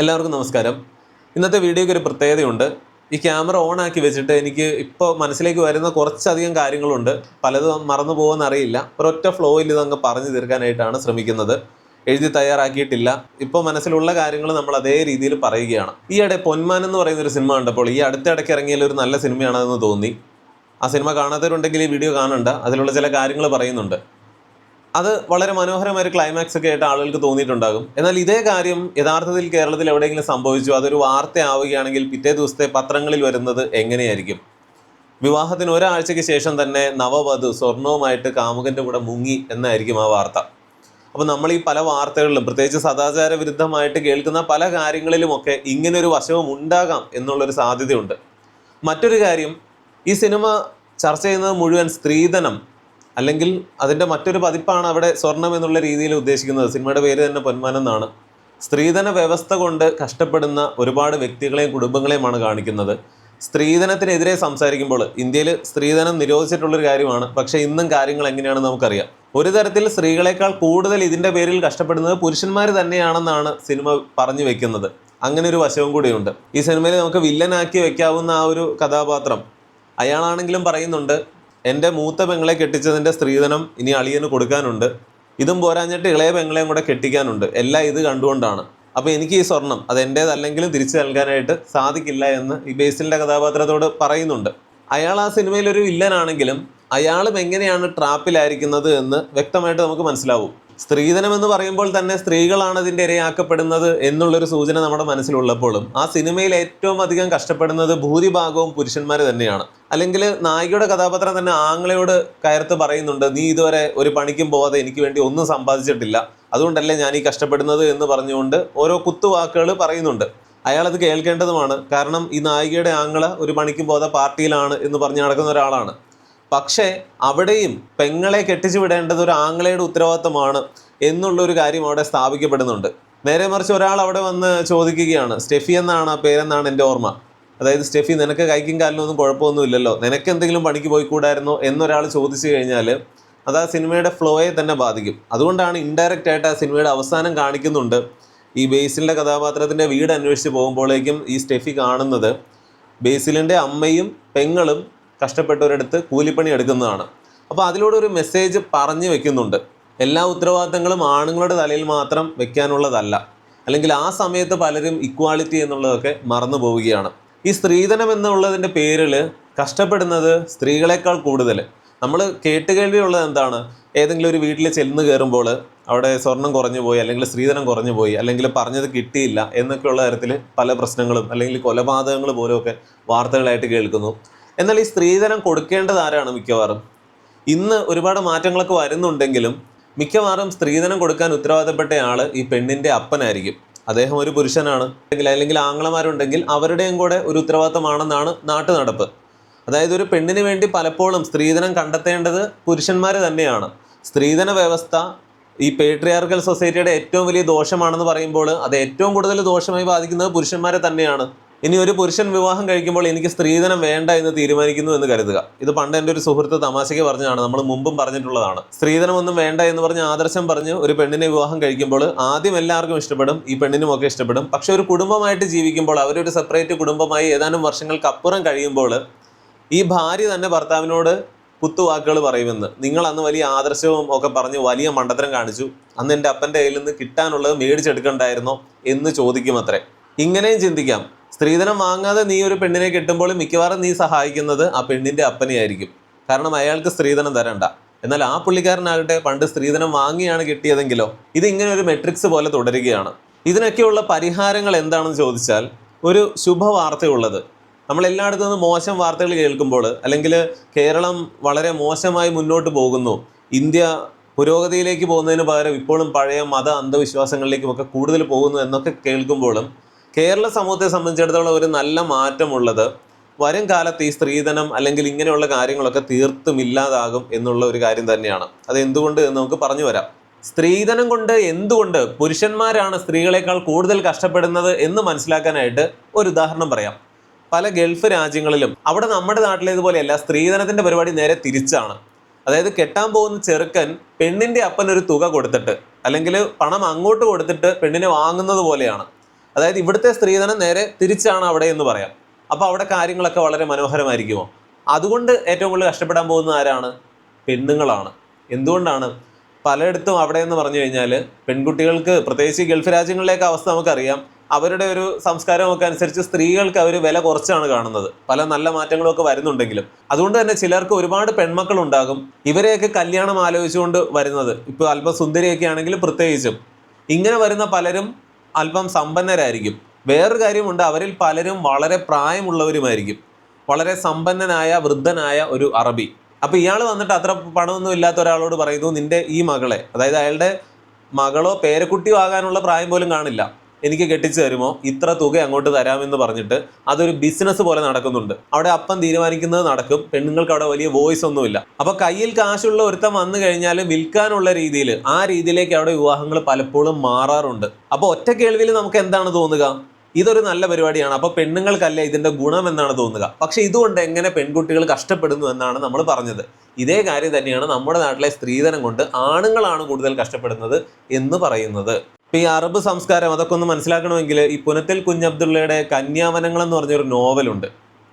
എല്ലാവർക്കും നമസ്കാരം. ഇന്നത്തെ വീഡിയോയ്ക്ക് ഒരു പ്രത്യേകതയുണ്ട്. ഈ ക്യാമറ ഓൺ ആക്കി വെച്ചിട്ട് എനിക്ക് ഇപ്പോൾ മനസ്സിലേക്ക് വരുന്ന കുറച്ചധികം കാര്യങ്ങളുണ്ട്. പലതും മറന്നു പോകുമെന്ന് അറിയില്ല. ഒരൊറ്റ ഫ്ലോയിൽ ഇതങ്ങ് പറഞ്ഞു തീർക്കാനായിട്ടാണ് ശ്രമിക്കുന്നത്. എഴുതി തയ്യാറാക്കിയിട്ടില്ല. ഇപ്പോൾ മനസ്സിലുള്ള കാര്യങ്ങൾ നമ്മൾ അതേ രീതിയിൽ പറയുകയാണ്. ഈയിടെ പൊന്മാൻ എന്ന് പറയുന്ന ഒരു സിനിമ കണ്ടപ്പോൾ ഈ അടുത്തിടയ്ക്ക് ഇറങ്ങിയ ഒരു നല്ല സിനിമയാണെന്ന് തോന്നി. ആ സിനിമ കാണാത്തവരുണ്ടെങ്കിൽ ഈ വീഡിയോ കാണണ്ട. അതിലുള്ള ചില കാര്യങ്ങൾ പറയുന്നുണ്ട്. അത് വളരെ മനോഹരമായ ഒരു ക്ലൈമാക്സ് ഒക്കെ ആയിട്ട് ആളുകൾക്ക് തോന്നിയിട്ടുണ്ടാകും. എന്നാൽ ഇതേ കാര്യം യഥാർത്ഥത്തിൽ കേരളത്തിൽ എവിടെയെങ്കിലും സംഭവിച്ചു അതൊരു വാർത്തയാവുകയാണെങ്കിൽ പിറ്റേ ദിവസത്തെ പത്രങ്ങളിൽ വരുന്നത് എങ്ങനെയായിരിക്കും? വിവാഹത്തിന് ഒരാഴ്ചയ്ക്ക് ശേഷം തന്നെ നവവധു സ്വർണവുമായിട്ട് കാമുകന്റെ കൂടെ മുങ്ങി എന്നായിരിക്കും ആ വാർത്ത. അപ്പോൾ നമ്മൾ ഈ പല വാർത്തകളിലും പ്രത്യേകിച്ച് സദാചാര വിരുദ്ധമായിട്ട് കേൾക്കുന്ന പല കാര്യങ്ങളിലുമൊക്കെ ഇങ്ങനൊരു വശവും ഉണ്ടാകാം എന്നുള്ളൊരു സാധ്യതയുണ്ട്. മറ്റൊരു കാര്യം ഈ സിനിമ ചർച്ച ചെയ്യുന്നത് മുഴുവൻ സ്ത്രീധനം അല്ലെങ്കിൽ അതിന്റെ മറ്റൊരു പതിപ്പാണ് അവിടെ സ്വർണം എന്നുള്ള രീതിയിൽ ഉദ്ദേശിക്കുന്നത്. സിനിമയുടെ പേര് തന്നെ പൊന്മാനം എന്നാണ്. സ്ത്രീധന വ്യവസ്ഥ കൊണ്ട് കഷ്ടപ്പെടുന്ന ഒരുപാട് വ്യക്തികളെയും കുടുംബങ്ങളെയുമാണ് കാണിക്കുന്നത്. സ്ത്രീധനത്തിനെതിരെ സംസാരിക്കുമ്പോൾ ഇന്ത്യയിൽ സ്ത്രീധനം നിരോധിച്ചിട്ടുള്ളൊരു കാര്യമാണ്. പക്ഷേ ഇന്നും കാര്യങ്ങൾ എങ്ങനെയാണെന്ന് നമുക്കറിയാം. ഒരു തരത്തിൽ സ്ത്രീകളെക്കാൾ കൂടുതൽ ഇതിന്റെ പേരിൽ കഷ്ടപ്പെടുന്നത് പുരുഷന്മാർ തന്നെയാണെന്നാണ് സിനിമ പറഞ്ഞു വെക്കുന്നത്. അങ്ങനെ ഒരു വശവും കൂടിയുണ്ട്. ഈ സിനിമയിൽ നമുക്ക് വില്ലനാക്കി വെക്കാവുന്ന ആ ഒരു കഥാപാത്രം അയാളാണെങ്കിലും പറയുന്നുണ്ട്. എന്റെ മൂത്ത പെങ്ങളെ കെട്ടിച്ചതിന്റെ സ്ത്രീധനം ഇനി അളിയന് കൊടുക്കാനുണ്ട്. ഇതും പോരാഞ്ഞിട്ട് ഇളയ പെങ്ങളെയും കൂടെ കെട്ടിക്കാനുണ്ട്. എല്ലാം ഇത് കണ്ടുകൊണ്ടാണ്. അപ്പോൾ എനിക്ക് ഈ സ്വർണം അത് എന്റേതല്ലെങ്കിലും തിരിച്ചു നൽകാനായിട്ട് സാധിക്കില്ല എന്ന് ഈ ബേസിലിന്റെ കഥാപാത്രത്തോട് പറയുന്നുണ്ട്. അയാൾ ആ സിനിമയിലൊരു വില്ലനാണെങ്കിലും അയാളും എങ്ങനെയാണ് ട്രാപ്പിലായിരിക്കുന്നത് എന്ന് വ്യക്തമായിട്ട് നമുക്ക് മനസ്സിലാവും. സ്ത്രീധനം എന്ന് പറയുമ്പോൾ തന്നെ സ്ത്രീകളാണ് അതിന്റെ ഇരയാക്കപ്പെടുന്നത് എന്നുള്ളൊരു സൂചന നമ്മുടെ മനസ്സിലുള്ളപ്പോഴും. ആ സിനിമയിൽ ഏറ്റവും അധികം കഷ്ടപ്പെടുന്നത് ഭൂരിഭാഗവും പുരുഷന്മാർ തന്നെയാണ്. അല്ലെങ്കിൽ നായികയുടെ കഥാപാത്രം തന്നെ ആങ്ങളയോട് കയർത്ത് പറയുന്നുണ്ട് നീ ഇതുവരെ ഒരു പണിക്കും പോവാതെ എനിക്ക് വേണ്ടി ഒന്നും സമ്പാദിച്ചിട്ടില്ല. അതുകൊണ്ടല്ലേ ഞാൻ ഈ കഷ്ടപ്പെടുന്നത്? എന്ന് പറഞ്ഞുകൊണ്ട് ഓരോ കുത്തുവാക്കുകൾ പറയുന്നുണ്ട്. അയാളത് കേൾക്കേണ്ടതുമാണ്. കാരണം ഈ നായികയുടെ ആങ്ങള ഒരു പണിക്കും പോകാതെ പാർട്ടിയിലാണ് എന്ന് പറഞ്ഞ് നടക്കുന്ന ഒരാളാണ്. പക്ഷേ അവിടെയും പെങ്ങളെ കെട്ടിച്ചു വിടേണ്ടത് ഒരു ആങ്ങളയുടെ ഉത്തരവാദിത്തമാണ് എന്നുള്ള ഒരു കാര്യം അവിടെ സ്ഥാപിക്കപ്പെടുന്നുണ്ട്. നേരെ മറിച്ച് ഒരാൾ അവിടെ വന്ന് ചോദിക്കുകയാണ് സ്റ്റെഫി എന്നാണ് ആ പേരെന്നാണ് എന്റെ ഓർമ്മ? അതായത് സ്റ്റെഫി നിനക്ക് കൈക്കും കാലിനും ഒന്നും കുഴപ്പമൊന്നുമില്ലല്ലോ? നിനക്ക് എന്തെങ്കിലും പണിക്ക് പോയിക്കൂടായിരുന്നോ എന്നൊരാൾ ചോദിച്ചു കഴിഞ്ഞാൽ അത് ആ സിനിമയുടെ ഫ്ലോയെ തന്നെ ബാധിക്കും. അതുകൊണ്ടാണ് ഇൻഡയറക്റ്റ് ആയിട്ട് ആ സിനിമയുടെ അവസാനം കാണിക്കുന്നുണ്ട്. ഈ ബേസിലിന്റെ കഥാപാത്രത്തിന്റെ വീട് അന്വേഷിച്ച് പോകുമ്പോഴേക്കും ഈ സ്റ്റെഫി കാണുന്നത് ബേസിലിന്റെ അമ്മയും പെങ്ങളും കഷ്ടപ്പെട്ടവരെടുത്ത് കൂലിപ്പണി എടുക്കുന്നതാണ്. അപ്പോൾ അതിലൂടെ ഒരു മെസ്സേജ് പറഞ്ഞു വെക്കുന്നുണ്ട്. എല്ലാ ഉത്തരവാദിത്തങ്ങളും ആണുങ്ങളുടെ തലയിൽ മാത്രം വെക്കാനുള്ളതല്ല. അല്ലെങ്കിൽ ആ സമയത്ത് പലരും ഇക്വാളിറ്റി എന്നുള്ളതൊക്കെ മറന്നു പോവുകയാണ്. ഈ സ്ത്രീധനം എന്നുള്ളതിന്റെ പേരിൽ കഷ്ടപ്പെടുന്നത് സ്ത്രീകളെക്കാൾ കൂടുതൽ. നമ്മൾ കേട്ടുകേൾവിയുള്ളത് എന്താണ്? ഏതെങ്കിലും ഒരു വീട്ടിൽ ചെന്ന് കയറുമ്പോൾ അവിടെ സ്വർണം കുറഞ്ഞു പോയി അല്ലെങ്കിൽ സ്ത്രീധനം കുറഞ്ഞു പോയി അല്ലെങ്കിൽ പറഞ്ഞത് കിട്ടിയില്ല എന്നൊക്കെയുള്ള തരത്തിൽ പല പ്രശ്നങ്ങളും അല്ലെങ്കിൽ കൊലപാതകങ്ങൾ പോലും ഒക്കെ വാർത്തകളായിട്ട് കേൾക്കുന്നു. എന്നാൽ ഈ സ്ത്രീധനം കൊടുക്കേണ്ടത് ആരാണ് മിക്കവാറും? ഇന്ന് ഒരുപാട് മാറ്റങ്ങളൊക്കെ വരുന്നുണ്ടെങ്കിലും മിക്കവാറും സ്ത്രീധനം കൊടുക്കാൻ ഉത്തരവാദപ്പെട്ട ആൾ ഈ പെണ്ണിന്റെ അപ്പനായിരിക്കും. അദ്ദേഹം ഒരു പുരുഷനാണ്. അല്ലെങ്കിൽ അല്ലെങ്കിൽ ആങ്ങളമാരുണ്ടെങ്കിൽ അവരുടെയും കൂടെ ഒരു ഉത്തരവാദിത്തമാണെന്നാണ് നാട്ടു നടപ്പ്. അതായത് ഒരു പെണ്ണിന് വേണ്ടി പലപ്പോഴും സ്ത്രീധനം കണ്ടെത്തേണ്ടത് പുരുഷന്മാർ തന്നെയാണ്. സ്ത്രീധന വ്യവസ്ഥ ഈ പേട്രിയാർക്കൽ സൊസൈറ്റിയുടെ ഏറ്റവും വലിയ ദോഷമാണെന്ന് പറയുമ്പോൾ അത് ഏറ്റവും കൂടുതൽ ദോഷമായി ബാധിക്കുന്നത് പുരുഷന്മാരെ തന്നെയാണ്. ഇനി ഒരു പുരുഷൻ വിവാഹം കഴിക്കുമ്പോൾ എനിക്ക് സ്ത്രീധനം വേണ്ട എന്ന് തീരുമാനിക്കുന്നു എന്ന് കരുതുക. ഇത് പണ്ട് എന്റെ ഒരു സുഹൃത്ത് തമാശയ്ക്ക് പറഞ്ഞതാണ്. നമ്മൾ മുമ്പും പറഞ്ഞിട്ടുള്ളതാണ്. സ്ത്രീധനം ഒന്നും വേണ്ട എന്ന് പറഞ്ഞ് ആദർശം പറഞ്ഞ് ഒരു പെണ്ണിനെ വിവാഹം കഴിക്കുമ്പോൾ ആദ്യം എല്ലാവർക്കും ഇഷ്ടപ്പെടും ഈ പെണ്ണിനും ഒക്കെ ഇഷ്ടപ്പെടും. പക്ഷെ ഒരു കുടുംബമായിട്ട് ജീവിക്കുമ്പോൾ അവരൊരു സെപ്പറേറ്റ് കുടുംബമായി ഏതാനും വർഷങ്ങൾക്ക് അപ്പുറം കഴിയുമ്പോൾ ഈ ഭാര്യ തന്നെ ഭർത്താവിനോട് കുത്തുവാക്കുകൾ പറയുമെന്ന്. നിങ്ങൾ അന്ന് വലിയ ആദർശവും ഒക്കെ പറഞ്ഞ് വലിയ മണ്ടത്തരം കാണിച്ചു. അന്ന് എന്റെ അപ്പന്റെ കയ്യിൽ നിന്ന് കിട്ടാനുള്ളത് മേടിച്ചെടുക്കണ്ടായിരുന്നോ എന്ന് ചോദിക്കും അത്രേ ഇങ്ങനെയും ചിന്തിക്കാം. സ്ത്രീധനം വാങ്ങാതെ നീ ഒരു പെണ്ണിനെ കിട്ടുമ്പോൾ മിക്കവാറും നീ സഹായിക്കുന്നത് ആ പെണ്ണിന്റെ അപ്പനെയായിരിക്കും. കാരണം അയാൾക്ക് സ്ത്രീധനം തരണ്ട. എന്നാൽ ആ പുള്ളിക്കാരനാകട്ടെ പണ്ട് സ്ത്രീധനം വാങ്ങിയാണ് കിട്ടിയതെങ്കിലോ ഇത് ഇങ്ങനെ ഒരു മെട്രിക്സ് പോലെ തുടരുകയാണ്. ഇതിനൊക്കെയുള്ള പരിഹാരങ്ങൾ എന്താണെന്ന് ചോദിച്ചാൽ ഒരു ശുഭവാർത്തയുള്ളത്. നമ്മൾ എല്ലായിടത്തു നിന്നും മോശം വാർത്തകൾ കേൾക്കുമ്പോൾ അല്ലെങ്കിൽ കേരളം വളരെ മോശമായി മുന്നോട്ട് പോകുന്നു. ഇന്ത്യ പുരോഗതിയിലേക്ക് പോകുന്നതിന് പകരം ഇപ്പോഴും പഴയ മത അന്ധവിശ്വാസങ്ങളിലേക്കുമൊക്കെ കൂടുതൽ പോകുന്നു എന്നൊക്കെ കേൾക്കുമ്പോഴും കേരള സമൂഹത്തെ സംബന്ധിച്ചിടത്തോളം ഒരു നല്ല മാറ്റമുള്ളത് വരും കാലത്ത് ഈ സ്ത്രീധനം അല്ലെങ്കിൽ ഇങ്ങനെയുള്ള കാര്യങ്ങളൊക്കെ തീർത്തും ഇല്ലാതാകും എന്നുള്ള ഒരു കാര്യം തന്നെയാണ്. അത് എന്തുകൊണ്ട് എന്ന് നമുക്ക് പറഞ്ഞു വരാം. സ്ത്രീധനം കൊണ്ട് എന്തുകൊണ്ട് പുരുഷന്മാരാണ് സ്ത്രീകളെക്കാൾ കൂടുതൽ കഷ്ടപ്പെടുന്നത് എന്ന് മനസ്സിലാക്കാനായിട്ട് ഒരു ഉദാഹരണം പറയാം. പല ഗൾഫ് രാജ്യങ്ങളിലും അവിടെ നമ്മുടെ നാട്ടിലേതുപോലെയല്ല സ്ത്രീധനത്തിന്റെ പരിപാടി നേരെ തിരിച്ചാണ്. അതായത് കെട്ടാൻ പോകുന്ന ചെറുക്കൻ പെണ്ണിന്റെ അപ്പനൊരു തുക കൊടുത്തിട്ട് അല്ലെങ്കിൽ പണം അങ്ങോട്ട് കൊടുത്തിട്ട് പെണ്ണിനെ വാങ്ങുന്നത് പോലെയാണ്. അതായത് ഇവിടുത്തെ സ്ത്രീധനം നേരെ തിരിച്ചാണ് അവിടെ എന്ന് പറയാം. അപ്പോൾ അവിടെ കാര്യങ്ങളൊക്കെ വളരെ മനോഹരമായിരിക്കുമോ? അതുകൊണ്ട് ഏറ്റവും കൂടുതൽ കഷ്ടപ്പെടാൻ പോകുന്ന ആരാണ്? പെണ്ണുങ്ങളാണ്. എന്തുകൊണ്ടാണ്? പലയിടത്തും അവിടെ എന്ന് പറഞ്ഞു കഴിഞ്ഞാൽ പെൺകുട്ടികൾക്ക് പ്രത്യേകിച്ച് ഗൾഫ് രാജ്യങ്ങളിലേക്ക് അവസ്ഥ നമുക്കറിയാം. അവരുടെ ഒരു സംസ്കാരമൊക്കെ അനുസരിച്ച് സ്ത്രീകൾക്ക് അവർ വില കുറച്ചാണ് കാണുന്നത്. പല നല്ല മാറ്റങ്ങളും ഒക്കെ വരുന്നുണ്ടെങ്കിലും. അതുകൊണ്ട് തന്നെ ചിലർക്ക് ഒരുപാട് പെൺമക്കൾ ഉണ്ടാകും ഇവരെയൊക്കെ കല്യാണം ആലോചിച്ചുകൊണ്ട് വരുന്നത്. ഇപ്പോൾ അല്പം സുന്ദരിയൊക്കെ ആണെങ്കിൽ പ്രത്യേകിച്ചും. ഇങ്ങനെ വരുന്ന പലരും അല്പം സമ്പന്നരായിരിക്കും. വേറൊരു കാര്യമുണ്ട് അവരിൽ പലരും വളരെ പ്രായമുള്ളവരുമായിരിക്കും. വളരെ സമ്പന്നനായ വൃദ്ധനായ ഒരു അറബി. അപ്പോൾ ഇയാൾ വന്നിട്ട് അത്ര പണമൊന്നും ഇല്ലാത്ത ഒരാളോട് പറയുന്നു നിന്റെ ഈ മകളെ അതായത് അയാളുടെ മകളോ പേരക്കുട്ടിയോ ആകാനുള്ള പ്രായം പോലും കാണില്ല. എനിക്ക് കെട്ടിച്ചു തരുമോ? ഇത്ര തുക അങ്ങോട്ട് തരാമെന്ന് പറഞ്ഞിട്ട് അതൊരു ബിസിനസ് പോലെ നടക്കുന്നുണ്ട്. അവിടെ അപ്പം തീരുമാനിക്കുന്നത് നടക്കും. പെണ്ണുങ്ങൾക്ക് അവിടെ വലിയ വോയിസ് ഒന്നുമില്ല. അപ്പൊ കയ്യിൽ കാശുള്ള ഒരുത്തം വന്നു കഴിഞ്ഞാൽ വിൽക്കാനുള്ള രീതിയിൽ ആ രീതിയിലേക്ക് അവിടെ വിവാഹങ്ങൾ പലപ്പോഴും മാറാറുണ്ട്. അപ്പൊ ഒറ്റ കേൾവിയിൽ നമുക്ക് എന്താണ് തോന്നുക? ഇതൊരു നല്ല പരിപാടിയാണ്. അപ്പൊ പെണ്ണുങ്ങൾക്കല്ല ഇതിന്റെ ഗുണം എന്നാണ് തോന്നുക? പക്ഷെ ഇതുകൊണ്ട് എങ്ങനെ പെൺകുട്ടികൾ കഷ്ടപ്പെടുന്നു എന്നാണ് നമ്മൾ പറഞ്ഞത്. ഇതേ കാര്യം തന്നെയാണ് നമ്മുടെ നാട്ടിലെ സ്ത്രീധനം കൊണ്ട് ആണുങ്ങളാണ് കൂടുതൽ കഷ്ടപ്പെടുന്നത് എന്ന് പറയുന്നത്. ഇപ്പൊ ഈ അറബ് സംസ്കാരം അതൊക്കെ ഒന്ന് മനസ്സിലാക്കണമെങ്കിൽ ഈ പുനത്തിൽ കുഞ്ഞബ്ദുള്ളയുടെ കന്യാവനങ്ങൾ എന്ന് പറഞ്ഞൊരു നോവലുണ്ട്.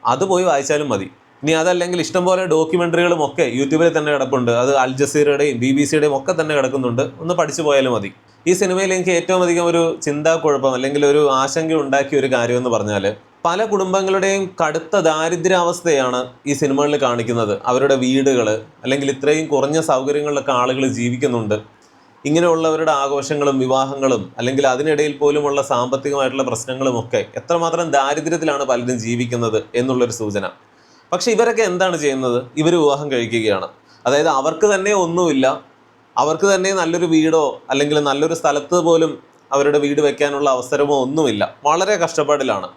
അത് പോയി വായിച്ചാലും മതി. ഇനി അതല്ലെങ്കിൽ ഇഷ്ടംപോലെ ഡോക്യുമെന്ററികളും ഒക്കെ യൂട്യൂബിൽ തന്നെ കിടപ്പുണ്ട്. അത് അൽ ജസീറയുടെയും ബി ബി സിയുടെയും ഒക്കെ തന്നെ കിടക്കുന്നുണ്ട്. ഒന്ന് പഠിച്ചു പോയാലും മതി. ഈ സിനിമയിൽ എനിക്ക് ഏറ്റവും അധികം ഒരു ചിന്താക്കുഴപ്പം അല്ലെങ്കിൽ ഒരു ആശങ്ക ഉണ്ടാക്കിയ ഒരു കാര്യം എന്ന് പറഞ്ഞാൽ പല കുടുംബങ്ങളുടെയും കടുത്ത ദാരിദ്ര്യാവസ്ഥയാണ് ഈ സിനിമകളിൽ കാണിക്കുന്നത്. അവരുടെ വീടുകൾ അല്ലെങ്കിൽ ഇത്രയും കുറഞ്ഞ സൗകര്യങ്ങളിലൊക്കെ ആളുകൾ ജീവിക്കുന്നുണ്ട്. ഇങ്ങനെയുള്ളവരുടെ ആഘോഷങ്ങളും വിവാഹങ്ങളും അല്ലെങ്കിൽ അതിനിടയിൽ പോലുമുള്ള സാമ്പത്തികമായിട്ടുള്ള പ്രശ്നങ്ങളും ഒക്കെ എത്രമാത്രം ദാരിദ്ര്യത്തിലാണ് പലരും ജീവിക്കുന്നത് എന്നുള്ളൊരു സൂചന. പക്ഷെ ഇവരൊക്കെ എന്താണ് ചെയ്യുന്നത്? ഇവർ വിവാഹം കഴിക്കുകയാണ്. അതായത് അവർക്ക് തന്നെ ഒന്നുമില്ല. അവർക്ക് തന്നെ നല്ലൊരു വീടോ അല്ലെങ്കിൽ നല്ലൊരു സ്ഥലത്ത് പോലും അവരുടെ വീട് വെക്കാനുള്ള അവസരമോ ഒന്നുമില്ല. വളരെ കഷ്ടപ്പാടിലാണ്.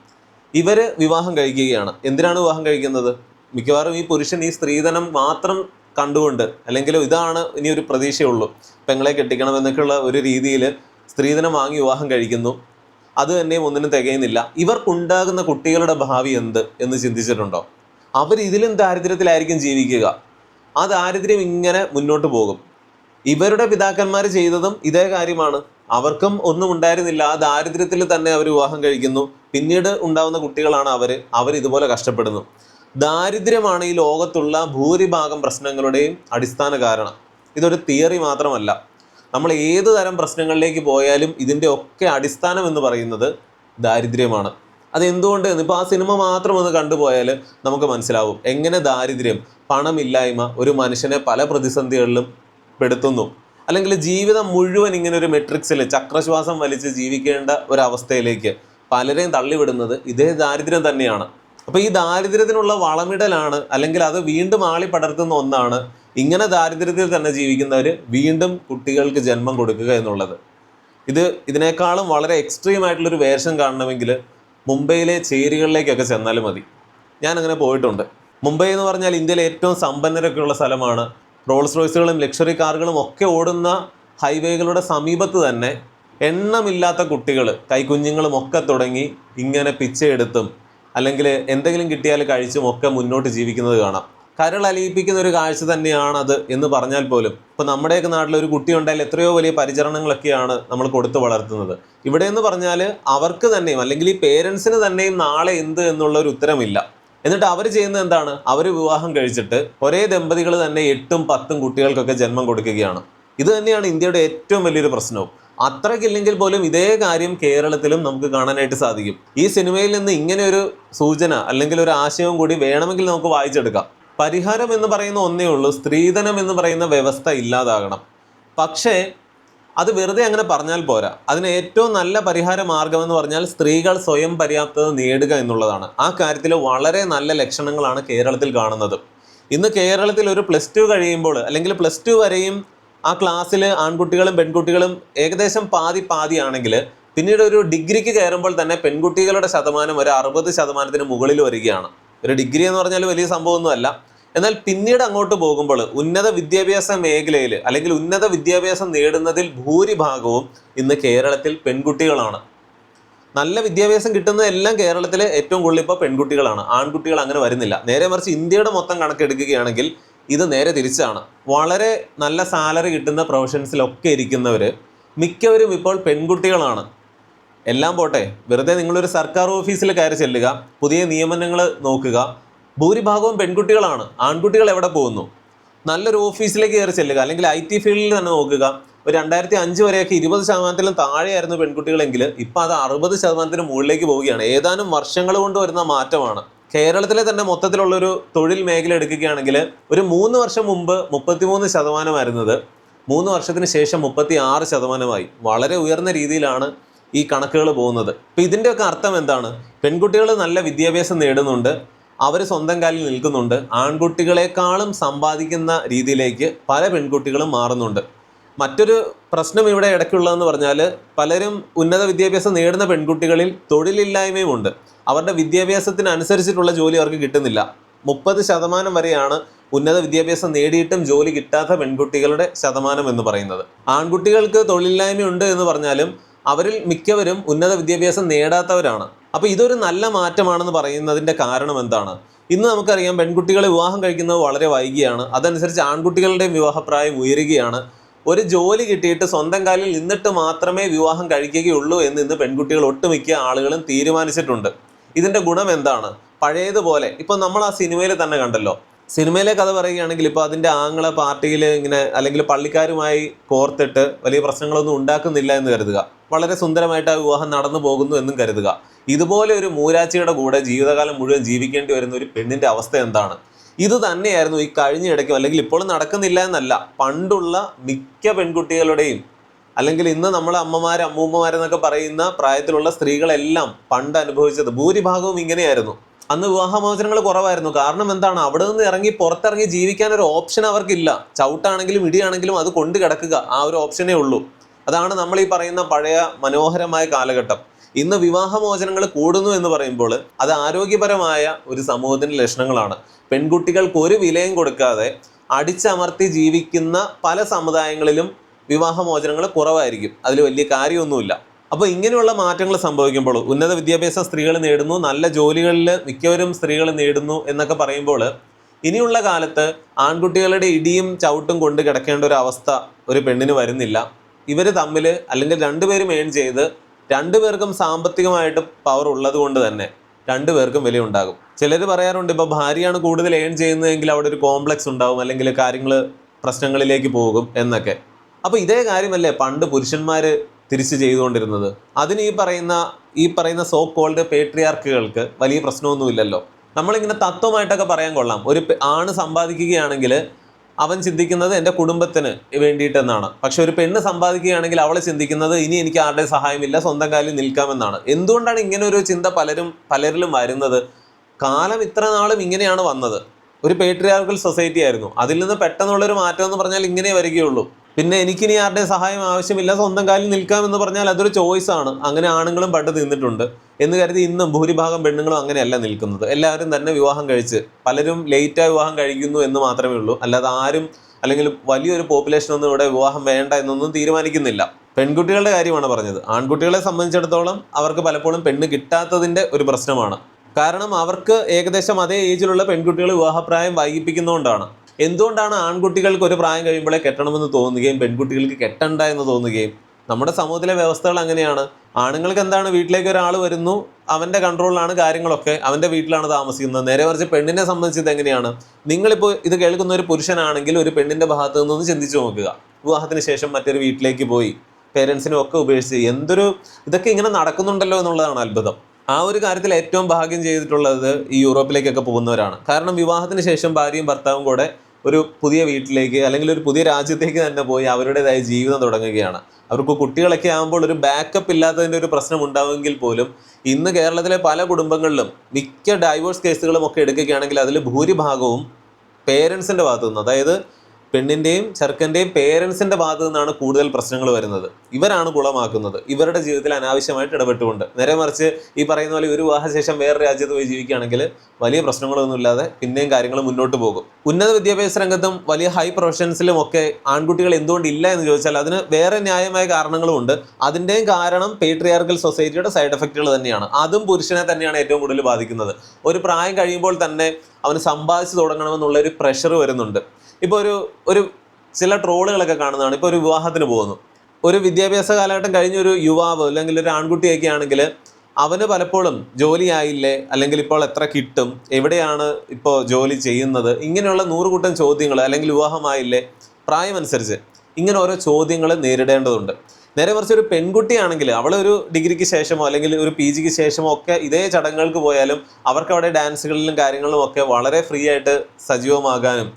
ഇവർ വിവാഹം കഴിക്കുകയാണ്. എന്തിനാണ് വിവാഹം കഴിക്കുന്നത്? മിക്കവാറും ഈ പുരുഷൻ ഈ സ്ത്രീധനം മാത്രം കണ്ടുകൊണ്ട് അല്ലെങ്കിൽ ഇതാണ് ഇനി ഒരു പ്രതീക്ഷയുള്ളൂ പെങ്ങളെ കെട്ടിക്കണം എന്നൊക്കെയുള്ള ഒരു രീതിയിൽ സ്ത്രീധനം വാങ്ങി വിവാഹം കഴിക്കുന്നു. അത് തന്നെയും ഒന്നിനും തികയുന്നില്ല. ഇവർക്കുണ്ടാകുന്ന കുട്ടികളുടെ ഭാവി എന്ത് എന്ന് ചിന്തിച്ചിട്ടുണ്ടോ? അവർ ഇതിലും ദാരിദ്ര്യത്തിലായിരിക്കും ജീവിക്കുക. ആ ദാരിദ്ര്യം ഇങ്ങനെ മുന്നോട്ട് പോകും. ഇവരുടെ പിതാക്കന്മാർ ചെയ്തതും ഇതേ കാര്യമാണ്. അവർക്കും ഒന്നും ഉണ്ടായിരുന്നില്ല. ആ ദാരിദ്ര്യത്തിൽ തന്നെ അവർ വിവാഹം കഴിക്കുന്നു. പിന്നീട് ഉണ്ടാവുന്ന കുട്ടികളാണ് അവർ അവർ ഇതുപോലെ കഷ്ടപ്പെടുന്നു. ദാരിദ്ര്യമാണ് ഈ ലോകത്തുള്ള ഭൂരിഭാഗം പ്രശ്നങ്ങളുടെയും അടിസ്ഥാന കാരണം. ഇതൊരു തിയറി മാത്രമല്ല. നമ്മൾ ഏത് തരം പ്രശ്നങ്ങളിലേക്ക് പോയാലും ഇതിന്റെ ഒക്കെ അടിസ്ഥാനം എന്ന് പറയുന്നത് ദാരിദ്ര്യമാണ്. അതെന്തുകൊണ്ട്? ഇപ്പോൾ ആ സിനിമ മാത്രം ഒന്ന് കണ്ടുപോയാൽ നമുക്ക് മനസ്സിലാവും. എങ്ങനെ ദാരിദ്ര്യം പണമില്ലായ്മ ഒരു മനുഷ്യനെ പല പ്രതിസന്ധികളിലും പെടുത്തുന്നു. അല്ലെങ്കിൽ ജീവിതം മുഴുവൻ ഇങ്ങനെ ഒരു മെട്രിക്സിൽ ചക്രശ്വാസം വലിച്ച് ജീവിക്കേണ്ട ഒരവസ്ഥയിലേക്ക് പലരെയും തള്ളിവിടുന്നത് ഇതേ ദാരിദ്ര്യം തന്നെയാണ്. അപ്പോൾ ഈ ദാരിദ്ര്യത്തിനുള്ള വളമിടലാണ് അല്ലെങ്കിൽ അത് വീണ്ടും ആളി പടർത്തുന്ന ഒന്നാണ് ഇങ്ങനെ ദാരിദ്ര്യത്തിൽ തന്നെ ജീവിക്കുന്നവർ വീണ്ടും കുട്ടികൾക്ക് ജന്മം കൊടുക്കുക എന്നുള്ളത്. ഇത് ഇതിനേക്കാളും വളരെ എക്സ്ട്രീം ആയിട്ടുള്ളൊരു വേഷം കാണണമെങ്കിൽ മുംബൈയിലെ ചേരികളിലേക്കൊക്കെ ചെന്നാലും മതി. ഞാൻ അങ്ങനെ പോയിട്ടുണ്ട്. മുംബൈ എന്ന് പറഞ്ഞാൽ ഇന്ത്യയിലെ ഏറ്റവും സമ്പന്നരൊക്കെ ഉള്ള സ്ഥലമാണ്. റോൾസ് റോയ്സുകളും ലക്ഷറി കാറുകളും ഒക്കെ ഓടുന്ന ഹൈവേകളുടെ സമീപത്ത് തന്നെ എണ്ണമില്ലാത്ത കുട്ടികൾ കൈക്കുഞ്ഞുങ്ങളും ഒക്കെ തുടങ്ങി ഇങ്ങനെ പിച്ചയെടുത്തും അല്ലെങ്കിൽ എന്തെങ്കിലും കിട്ടിയാൽ കഴിച്ചും ഒക്കെ മുന്നോട്ട് ജീവിക്കുന്നത് കാണാം. കരൾ അലിയിപ്പിക്കുന്ന ഒരു കാഴ്ച അത് എന്ന് പറഞ്ഞാൽ പോലും ഇപ്പോൾ നമ്മുടെയൊക്കെ നാട്ടിൽ ഒരു കുട്ടി ഉണ്ടായാൽ എത്രയോ വലിയ പരിചരണങ്ങളൊക്കെയാണ് നമ്മൾ കൊടുത്തു വളർത്തുന്നത്. ഇവിടെ എന്ന് പറഞ്ഞാൽ അവർക്ക് തന്നെയും അല്ലെങ്കിൽ ഈ പേരൻസിന് തന്നെയും നാളെ എന്ത് എന്നുള്ള ഒരു ഉത്തരമില്ല. എന്നിട്ട് അവർ ചെയ്യുന്നത് എന്താണ്? അവർ വിവാഹം കഴിച്ചിട്ട് ഒരേ ദമ്പതികൾ തന്നെ എട്ടും പത്തും കുട്ടികൾക്കൊക്കെ ജന്മം കൊടുക്കുകയാണ്. ഇത് തന്നെയാണ് ഇന്ത്യയുടെ ഏറ്റവും വലിയൊരു പ്രശ്നവും. അത്രയ്ക്കില്ലെങ്കിൽ പോലും ഇതേ കാര്യം കേരളത്തിലും നമുക്ക് കാണാനായിട്ട് സാധിക്കും. ഈ സിനിമയിൽ നിന്ന് ഇങ്ങനെ ഒരു സൂചന അല്ലെങ്കിൽ ഒരു ആശയവും കൂടി വേണമെങ്കിൽ നമുക്ക് വായിച്ചെടുക്കാം. പരിഹാരം എന്ന് പറയുന്ന ഒന്നേ ഉള്ളൂ സ്ത്രീധനം എന്ന് പറയുന്ന വ്യവസ്ഥ ഇല്ലാതാകണം. പക്ഷേ അത് വെറുതെ അങ്ങനെ പറഞ്ഞാൽ പോരാ. അതിന് ഏറ്റവും നല്ല പരിഹാര മാർഗം എന്ന് പറഞ്ഞാൽ സ്ത്രീകൾ സ്വയം പര്യാപ്തത നേടുക എന്നുള്ളതാണ്. ആ കാര്യത്തിൽ വളരെ നല്ല ലക്ഷണങ്ങളാണ് കേരളത്തിൽ കാണുന്നത്. ഇന്ന് കേരളത്തിൽ ഒരു പ്ലസ് ടു കഴിയുമ്പോൾ അല്ലെങ്കിൽ പ്ലസ് ടു വരെയും ആ ക്ലാസ്സിൽ ആൺകുട്ടികളും പെൺകുട്ടികളും ഏകദേശം പാതി പാതി ആണെങ്കിൽ പിന്നീട് ഒരു ഡിഗ്രിക്ക് കയറുമ്പോൾ തന്നെ പെൺകുട്ടികളുടെ ശതമാനം ഒരു അറുപത് ശതമാനത്തിന് മുകളിൽ വരികയാണ്. ഒരു ഡിഗ്രി എന്ന് പറഞ്ഞാൽ വലിയ സംഭവമൊന്നുമല്ല. എന്നാൽ പിന്നീട് അങ്ങോട്ട് പോകുമ്പോൾ ഉന്നത വിദ്യാഭ്യാസ മേഖലയിൽ അല്ലെങ്കിൽ ഉന്നത വിദ്യാഭ്യാസം നേടുന്നതിൽ ഭൂരിഭാഗവും ഇന്ന് കേരളത്തിൽ പെൺകുട്ടികളാണ്. നല്ല വിദ്യാഭ്യാസം കിട്ടുന്ന എല്ലാം കേരളത്തിലെ ഏറ്റവും കൂടുതൽ ഇപ്പോൾ പെൺകുട്ടികളാണ്. ആൺകുട്ടികൾ അങ്ങനെ വരുന്നില്ല. നേരെ മറിച്ച് ഇന്ത്യയുടെ മൊത്തം കണക്കെടുക്കുകയാണെങ്കിൽ ഇത് നേരെ തിരിച്ചാണ്. വളരെ നല്ല സാലറി കിട്ടുന്ന പ്രൊഫഷൻസിലൊക്കെ ഇരിക്കുന്നവർ മിക്കവരും ഇപ്പോൾ പെൺകുട്ടികളാണ്. എല്ലാം പോട്ടെ വെറുതെ നിങ്ങളൊരു സർക്കാർ ഓഫീസിൽ കയറി ചെല്ലുക പുതിയ നിയമനങ്ങൾ നോക്കുക ഭൂരിഭാഗവും പെൺകുട്ടികളാണ്. ആൺകുട്ടികൾ എവിടെ പോകുന്നു? നല്ലൊരു ഓഫീസിലേക്ക് കയറി ചെല്ലുക അല്ലെങ്കിൽ ഐ ടി ഫീൽഡിൽ തന്നെ നോക്കുക. ഒരു രണ്ടായിരത്തി അഞ്ച് വരെയൊക്കെ ഇരുപത് ശതമാനത്തിലും താഴെയായിരുന്നു പെൺകുട്ടികളെങ്കിൽ ഇപ്പോൾ അത് അറുപത് ശതമാനത്തിന് മുകളിലേക്ക് പോവുകയാണ്. ഏതാനും വർഷങ്ങൾ കൊണ്ട് വരുന്ന മാറ്റമാണ്. കേരളത്തിലെ തന്നെ മൊത്തത്തിലുള്ളൊരു തൊഴിൽ മേഖല എടുക്കുകയാണെങ്കിൽ ഒരു മൂന്ന് വർഷം മുമ്പ് മുപ്പത്തിമൂന്ന് ശതമാനമായിരുന്നത്. മൂന്ന് വർഷത്തിന് ശേഷം മുപ്പത്തി ആറ് ശതമാനമായി. വളരെ ഉയർന്ന രീതിയിലാണ് ഈ കണക്കുകൾ പോകുന്നത്. ഇപ്പം ഇതിന്റെയൊക്കെ അർത്ഥം എന്താണ്? പെൺകുട്ടികൾ നല്ല വിദ്യാഭ്യാസം നേടുന്നുണ്ട്. അവർ സ്വന്തം കാലിൽ നിൽക്കുന്നുണ്ട്. ആൺകുട്ടികളെക്കാളും സമ്പാദിക്കുന്ന രീതിയിലേക്ക് പല പെൺകുട്ടികളും മാറുന്നുണ്ട്. മറ്റൊരു പ്രശ്നം ഇവിടെ ഇടയ്ക്കുള്ളതെന്ന് പറഞ്ഞാൽ പലരും ഉന്നത വിദ്യാഭ്യാസം നേടുന്ന പെൺകുട്ടികളിൽ തൊഴിലില്ലായ്മയുമുണ്ട് അവരുടെ വിദ്യാഭ്യാസത്തിനനുസരിച്ചിട്ടുള്ള ജോലി അവർക്ക് കിട്ടുന്നില്ല. മുപ്പത് ശതമാനം വരെയാണ് ഉന്നത വിദ്യാഭ്യാസം നേടിയിട്ടും ജോലി കിട്ടാത്ത പെൺകുട്ടികളുടെ ശതമാനം എന്ന് പറയുന്നത്. ആൺകുട്ടികൾക്ക് തൊഴിലില്ലായ്മ ഉണ്ട് എന്ന് പറഞ്ഞാലും അവരിൽ മിക്കവരും ഉന്നത വിദ്യാഭ്യാസം നേടാത്തവരാണ്. അപ്പോൾ ഇതൊരു നല്ല മാറ്റമാണെന്ന് പറയുന്നതിന്റെ കാരണം എന്താണ്? ഇന്ന് നമുക്കറിയാം പെൺകുട്ടികളെ വിവാഹം കഴിക്കുന്നത് വളരെ വൈകിയാണ്. അതനുസരിച്ച് ആൺകുട്ടികളുടെയും വിവാഹപ്രായം ഉയരുകയാണ്. ഒരു ജോലി കിട്ടിയിട്ട് സ്വന്തം കാലിൽ നിന്നിട്ട് മാത്രമേ വിവാഹം കഴിക്കുകയുള്ളൂ എന്ന് ഇന്ന് പെൺകുട്ടികൾ ഒട്ടുമിക്ക ആളുകളും തീരുമാനിച്ചിട്ടുണ്ട്. ഇതിന്റെ ഗുണം എന്താണ്? പഴയതുപോലെ ഇപ്പം നമ്മൾ ആ സിനിമയിൽ തന്നെ കണ്ടല്ലോ. സിനിമയിലെ കഥ പറയുകയാണെങ്കിൽ ഇപ്പോൾ അതിന്റെ ആങ്ങള പാർട്ടിയിൽ ഇങ്ങനെ അല്ലെങ്കിൽ പള്ളിക്കാരുമായി കോർത്തിട്ട് വലിയ പ്രശ്നങ്ങളൊന്നും ഉണ്ടാക്കുന്നില്ല എന്ന് കരുതുക. വളരെ സുന്ദരമായിട്ട് ആ വിവാഹം നടന്നു പോകുന്നു എന്നും കരുതുക. ഇതുപോലെ ഒരു മൂരാച്ചിയുടെ കൂടെ ജീവിതകാലം മുഴുവൻ ജീവിക്കേണ്ടി വരുന്ന ഒരു പെണ്ണിന്റെ അവസ്ഥ എന്താണ്? ഇത് തന്നെയായിരുന്നു ഈ കഴിഞ്ഞ ഇടയ്ക്കും അല്ലെങ്കിൽ ഇപ്പോഴും നടക്കുന്നില്ല എന്നല്ല. പണ്ടുള്ള മിക്ക പെൺകുട്ടികളുടെയും അല്ലെങ്കിൽ ഇന്ന് നമ്മളെ അമ്മമാർ അമ്മൂമ്മമാരെന്നൊക്കെ പറയുന്ന പ്രായത്തിലുള്ള സ്ത്രീകളെല്ലാം പണ്ട് അനുഭവിച്ചത് ഭൂരിഭാഗവും ഇങ്ങനെയായിരുന്നു. അന്ന് വിവാഹമോചനങ്ങൾ കുറവായിരുന്നു. കാരണം എന്താണ്? അവിടെ നിന്ന് ഇറങ്ങി പുറത്തിറങ്ങി ജീവിക്കാൻ ഒരു ഓപ്ഷൻ അവർക്കില്ല. ചവിട്ടാണെങ്കിലും ഇടിയാണെങ്കിലും അത് കൊണ്ട് കിടക്കുക. ആ ഒരു ഓപ്ഷനേ ഉള്ളൂ. അതാണ് നമ്മൾ ഈ പറയുന്ന പഴയ മനോഹരമായ കാലഘട്ടം. ഇന്ന് വിവാഹമോചനങ്ങൾ കൂടുന്നു എന്ന് പറയുമ്പോൾ അത് ആരോഗ്യപരമായ ഒരു സമൂഹത്തിന്റെ ലക്ഷണങ്ങളാണ്. പെൺകുട്ടികൾക്ക് ഒരു വിലയും കൊടുക്കാതെ അടിച്ചമർത്തി ജീവിക്കുന്ന പല സമുദായങ്ങളിലും വിവാഹമോചനങ്ങൾ കുറവായിരിക്കും. അതിൽ വലിയ കാര്യമൊന്നുമില്ല. അപ്പോൾ ഇങ്ങനെയുള്ള മാറ്റങ്ങൾ സംഭവിക്കുമ്പോൾ ഉന്നത വിദ്യാഭ്യാസം സ്ത്രീകൾ നേടുന്നു നല്ല ജോലികളിൽ മിക്കവരും സ്ത്രീകൾ നേടുന്നു എന്നൊക്കെ പറയുമ്പോൾ ഇനിയുള്ള കാലത്ത് ആൺകുട്ടികളുടെ ഇടിയും ചവിട്ടും കൊണ്ട് കിടക്കേണ്ട ഒരു അവസ്ഥ ഒരു പെണ്ണിന് വരുന്നില്ല. ഇവർ തമ്മിൽ അല്ലെങ്കിൽ രണ്ടുപേരും ഏൺ ചെയ്ത് രണ്ടുപേർക്കും സാമ്പത്തികമായിട്ട് പവർ ഉള്ളത് കൊണ്ട് തന്നെ രണ്ടുപേർക്കും വിലയുണ്ടാകും. ചിലർ പറയാറുണ്ട് ഇപ്പോൾ ഭാര്യയാണ് കൂടുതൽ ഏൺ ചെയ്യുന്നതെങ്കിൽ അവിടെ ഒരു കോംപ്ലക്സ് ഉണ്ടാവും അല്ലെങ്കിൽ കാര്യങ്ങൾ പ്രശ്നങ്ങളിലേക്ക് പോകും എന്നൊക്കെ. അപ്പോൾ ഇതേ കാര്യമല്ലേ പണ്ട് പുരുഷന്മാർ തിരിച്ചു ചെയ്തുകൊണ്ടിരുന്നത്? അതിന് ഈ പറയുന്ന ഈ പറയുന്ന സോ കോൾഡ് പേട്രിയാർക്കുകൾക്ക് വലിയ പ്രശ്നമൊന്നുമില്ലല്ലോ. നമ്മളിങ്ങനെ തത്വമായിട്ടൊക്കെ പറയാൻ കൊള്ളാം. ഒരു ആണ് സമ്പാദിക്കുകയാണെങ്കിൽ അവൻ ചിന്തിക്കുന്നത് എന്റെ കുടുംബത്തിന് വേണ്ടിയിട്ടെന്നാണ്. പക്ഷെ ഒരു പെണ്ണ് സമ്പാദിക്കുകയാണെങ്കിൽ അവൾ ചിന്തിക്കുന്നത് ഇനി എനിക്ക് ആരുടെ സഹായമില്ല സ്വന്തം കാലിൽ നിൽക്കാമെന്നാണ്. എന്തുകൊണ്ടാണ് ഇങ്ങനെ ഒരു ചിന്ത പലരും പലരിലും വരുന്നത്? കാലം ഇത്ര നാളും ഇങ്ങനെയാണ് വന്നത്. ഒരു പേട്രിയാർക്കൽ സൊസൈറ്റി ആയിരുന്നു. അതിൽ നിന്ന് പെട്ടെന്നുള്ളൊരു മാറ്റം എന്ന് പറഞ്ഞാൽ ഇങ്ങനെ വരികയുള്ളൂ. പിന്നെ എനിക്കിനി ആരുടെ സഹായം ആവശ്യമില്ല സ്വന്തം കാലിൽ നിൽക്കാമെന്ന് പറഞ്ഞാൽ അതൊരു ചോയ്സ് ആണ്. അങ്ങനെ ആണുങ്ങളും പണ്ട് നിന്നിട്ടുണ്ട്. എന്ന് കരുതി ഇന്നും ഭൂരിഭാഗം പെണ്ണുങ്ങളും അങ്ങനെയല്ല നിൽക്കുന്നത്. എല്ലാവരും തന്നെ വിവാഹം കഴിച്ച് പലരും ലേറ്റായി വിവാഹം കഴിക്കുന്നു എന്ന് മാത്രമേ ഉള്ളൂ. അല്ലാതെ ആരും അല്ലെങ്കിൽ വലിയൊരു പോപ്പുലേഷൻ ഒന്നും ഇവിടെ വിവാഹം വേണ്ട എന്നൊന്നും തീരുമാനിക്കുന്നില്ല. പെൺകുട്ടികളുടെ കാര്യമാണ് പറഞ്ഞത്. ആൺകുട്ടികളെ സംബന്ധിച്ചിടത്തോളം അവർക്ക് പലപ്പോഴും പെണ്ണ് കിട്ടാത്തതിന്റെ ഒരു പ്രശ്നമാണ്. കാരണം അവർക്ക് ഏകദേശം അതേ ഏജിലുള്ള പെൺകുട്ടികൾ വിവാഹപ്രായം വൈകിപ്പിക്കുന്നതുകൊണ്ടാണ് എന്തുകൊണ്ടാണ് ആൺകുട്ടികൾക്ക് ഒരു പ്രായം കഴിയുമ്പോഴേ കെട്ടണമെന്ന് തോന്നുകയും പെൺകുട്ടികൾക്ക് കെട്ടണ്ട എന്ന് തോന്നുകയും? നമ്മുടെ സമൂഹത്തിലെ വ്യവസ്ഥകൾ അങ്ങനെയാണ്. ആണുങ്ങൾക്ക് എന്താണ്? വീട്ടിലേക്ക് ഒരാൾ വരുന്നു അവന്റെ കൺട്രോളിലാണ് കാര്യങ്ങളൊക്കെ അവന്റെ വീട്ടിലാണ് താമസിക്കുന്നത്. നേരെ മറിച്ച് പെണ്ണിനെ സംബന്ധിച്ച് ഇത് എങ്ങനെയാണ്? നിങ്ങളിപ്പോൾ ഇത് കേൾക്കുന്ന ഒരു പുരുഷനാണെങ്കിൽ ഒരു പെണ്ണിന്റെ ഭാഗത്ത് നിന്നൊന്ന് ചിന്തിച്ചു നോക്കുക. വിവാഹത്തിന് ശേഷം മറ്റൊരു വീട്ടിലേക്ക് പോയി പേരൻസിനും ഒക്കെ ഉപേക്ഷിച്ച് എന്തൊരു ഇതൊക്കെ ഇങ്ങനെ നടക്കുന്നുണ്ടല്ലോ എന്നുള്ളതാണ് അത്ഭുതം. ആ ഒരു കാര്യത്തിൽ ഏറ്റവും ഭാഗ്യം ചെയ്തിട്ടുള്ളത് ഈ യൂറോപ്പിലേക്കൊക്കെ പോകുന്നവരാണ്. കാരണം വിവാഹത്തിന് ശേഷം ഭാര്യയും ഭർത്താവും കൂടെ ഒരു പുതിയ വീട്ടിലേക്ക് അല്ലെങ്കിൽ ഒരു പുതിയ രാജ്യത്തേക്ക് തന്നെ പോയി അവരുടേതായ ജീവിതം തുടങ്ങുകയാണ്. അവർക്ക് കുട്ടികളൊക്കെ ആകുമ്പോൾ ഒരു ബാക്കപ്പ് ഇല്ലാത്തതിന്റെ ഒരു പ്രശ്നം ഉണ്ടാവുമെങ്കിൽ പോലും ഇന്ന് കേരളത്തിലെ പല കുടുംബങ്ങളിലും മിക്ക ഡൈവോഴ്സ് കേസുകളും ഒക്കെ എടുക്കുകയാണെങ്കിൽ അതിൽ ഭൂരിഭാഗവും പേരൻസിന്റെ ഭാഗത്തു നിന്ന് അതായത് പെണ്ണിന്റെയും ചെറുക്കന്റെയും പേരൻസിന്റെ ഭാഗത്തു നിന്നാണ് കൂടുതൽ പ്രശ്നങ്ങൾ വരുന്നത്. ഇവരാണ് കുളമാക്കുന്നത് ഇവരുടെ ജീവിതത്തിൽ അനാവശ്യമായിട്ട് ഇടപെട്ടുകൊണ്ട്. നേരെ മറിച്ച് ഈ പറയുന്ന പോലെ ഒരു വിവാഹശേഷം വേറെ രാജ്യത്ത് പോയി ജീവിക്കുകയാണെങ്കിൽ വലിയ പ്രശ്നങ്ങളൊന്നുമില്ലാതെ പിന്നെയും കാര്യങ്ങൾ മുന്നോട്ട് പോകും. ഉന്നത വിദ്യാഭ്യാസ രംഗത്തും വലിയ ഹൈ പ്രൊഫഷൻസിലും ഒക്കെ ആൺകുട്ടികൾ എന്തുകൊണ്ട് ഇല്ല എന്ന് ചോദിച്ചാൽ അതിന് വേറെ ന്യായമായ കാരണങ്ങളുമുണ്ട് അതിന്റെയും കാരണം പേട്രിയാർക്കൽ സൊസൈറ്റിയുടെ സൈഡ് എഫക്റ്റുകൾ തന്നെയാണ്. അതും പുരുഷനെ തന്നെയാണ് ഏറ്റവും കൂടുതൽ ബാധിക്കുന്നത്. ഒരു പ്രായം കഴിയുമ്പോൾ തന്നെ അവന് സമ്പാദിച്ചു തുടങ്ങണമെന്നുള്ള ഒരു പ്രഷർ വരുന്നുണ്ട്. ഇപ്പോൾ ഒരു ഒരു ചില ട്രോളുകളൊക്കെ കാണുന്നതാണ്. ഇപ്പോൾ ഒരു വിവാഹത്തിന് പോകുന്നു. ഒരു വിദ്യാഭ്യാസ കാലഘട്ടം കഴിഞ്ഞ ഒരു യുവാവ് അല്ലെങ്കിൽ ഒരു ആൺകുട്ടിയൊക്കെ ആണെങ്കിൽ അവന് പലപ്പോഴും ജോലിയായില്ലേ? അല്ലെങ്കിൽ ഇപ്പോൾ എത്ര കിട്ടും? എവിടെയാണ് ഇപ്പോൾ ജോലി ചെയ്യുന്നത്? ഇങ്ങനെയുള്ള നൂറുകൂട്ടം ചോദ്യങ്ങൾ അല്ലെങ്കിൽ വിവാഹമായില്ലേ? പ്രായമനുസരിച്ച് ഇങ്ങനെ ഓരോ ചോദ്യങ്ങൾ നേരിടേണ്ടതുണ്ട്. നേരെ മറിച്ച് ഒരു പെൺകുട്ടിയാണെങ്കിൽ അവളൊരു ഡിഗ്രിക്ക് ശേഷമോ അല്ലെങ്കിൽ ഒരു പി ജിക്ക് ശേഷമോ ഒക്കെ ഇതേ ചടങ്ങുകൾക്ക് പോയാലും അവർക്ക് അവിടെ ഡാൻസുകളിലും കാര്യങ്ങളിലും ഒക്കെ വളരെ ഫ്രീ ആയിട്ട് സജീവമാകാനും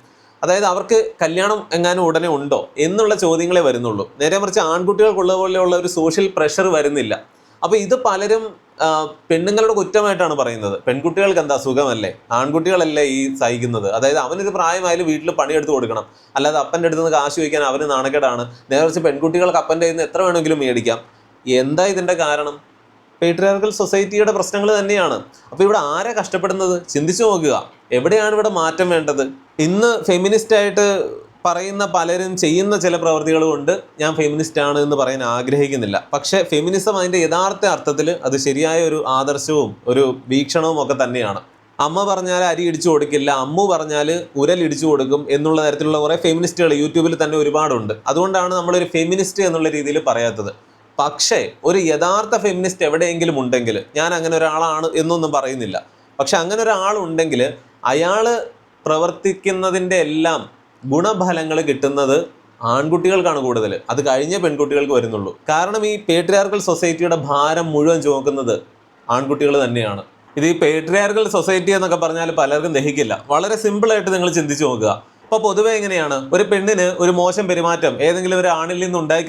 അതായത് അവർക്ക് കല്യാണം എങ്ങാനും ഉടനെ ഉണ്ടോ എന്നുള്ള ചോദ്യങ്ങളെ വരുന്നുള്ളൂ. നേരെ മറിച്ച് ആൺകുട്ടികൾക്കുള്ള പോലെയുള്ള ഒരു സോഷ്യൽ പ്രഷർ വരുന്നില്ല. അപ്പോൾ ഇത് പലരും പെണ്ണുങ്ങളുടെ കുറ്റമായിട്ടാണ് പറയുന്നത്. പെൺകുട്ടികൾക്ക് എന്താ സുഖമല്ലേ? ആൺകുട്ടികളല്ലേ ഈ സഹിക്കുന്നത്? അതായത് അവനൊരു പ്രായമായാലും വീട്ടിൽ പണിയെടുത്ത് കൊടുക്കണം. അല്ലാതെ അപ്പന്റെ അടുത്ത് നിന്ന് കാശ് വയ്ക്കാൻ അവന് നാണക്കേടാണ്. നേരെ മറിച്ച് പെൺകുട്ടികൾക്ക് അപ്പന്റെ കയ്യിൽ നിന്ന് എത്ര വേണമെങ്കിലും മേടിക്കാം. എന്താ ഇതിന്റെ കാരണം? പേട്രിയാർക്കൽ സൊസൈറ്റിയുടെ പ്രശ്നങ്ങൾ തന്നെയാണ്. അപ്പോൾ ഇവിടെ ആരാ കഷ്ടപ്പെടുന്നത്? ചിന്തിച്ചു നോക്കുക. എവിടെയാണ് ഇവിടെ മാറ്റം വേണ്ടത്? ഇന്ന് ഫെമിനിസ്റ്റായിട്ട് പറയുന്ന പലരും ചെയ്യുന്ന ചില പ്രവർത്തികൾ കൊണ്ട് ഞാൻ ഫെമിനിസ്റ്റ് ആണ് എന്ന് പറയാൻ ആഗ്രഹിക്കുന്നില്ല. പക്ഷേ ഫെമിനിസം അതിന്റെ യഥാർത്ഥ അർത്ഥത്തിൽ അത് ശരിയായ ഒരു ആദർശവും ഒരു വീക്ഷണവും ഒക്കെ തന്നെയാണ്. അമ്മ പറഞ്ഞാൽ അരി ഇടിച്ചു കൊടുക്കില്ല. അമ്മു പറഞ്ഞാൽ ഉരൽ ഇടിച്ചു കൊടുക്കും എന്നുള്ള തരത്തിലുള്ള കുറേ ഫെമിനിസ്റ്റുകൾ യൂട്യൂബിൽ തന്നെ ഒരുപാടുണ്ട്. അതുകൊണ്ടാണ് നമ്മളൊരു ഫെമിനിസ്റ്റ് എന്നുള്ള രീതിയിൽ പറയാത്തത്. പക്ഷേ ഒരു യഥാർത്ഥ ഫെമിനിസ്റ്റ് എവിടെയെങ്കിലും ഉണ്ടെങ്കിൽ ഞാൻ അങ്ങനെ ഒരാളാണ് എന്നൊന്നും പറയുന്നില്ല. പക്ഷെ അങ്ങനെ ഒരാളുണ്ടെങ്കിൽ അയാൾ പ്രവർത്തിക്കുന്നതിന്റെ എല്ലാം ഗുണഫലങ്ങൾ കിട്ടുന്നത് ആൺകുട്ടികൾക്കാണ് കൂടുതൽ. അത് കഴിഞ്ഞ പെൺകുട്ടികൾക്ക് വരുന്നുള്ളൂ. കാരണം ഈ പേട്രിയാർക്കൽ സൊസൈറ്റിയുടെ ഭാരം മുഴുവൻ ചുമക്കുന്നത് ആൺകുട്ടികൾ തന്നെയാണ്. ഇത് ഈ പേട്രിയാർക്കൽ സൊസൈറ്റി എന്നൊക്കെ പറഞ്ഞാൽ പലർക്കും ദഹിക്കില്ല. വളരെ സിമ്പിളായിട്ട് നിങ്ങൾ ചിന്തിച്ചു നോക്കുക. അപ്പോൾ പൊതുവെ എങ്ങനെയാണ്? ഒരു പെണ്ണിന് ഒരു മോശം പെരുമാറ്റം ഏതെങ്കിലും ഒരു ആണിൽ നിന്ന് ഉണ്ടായി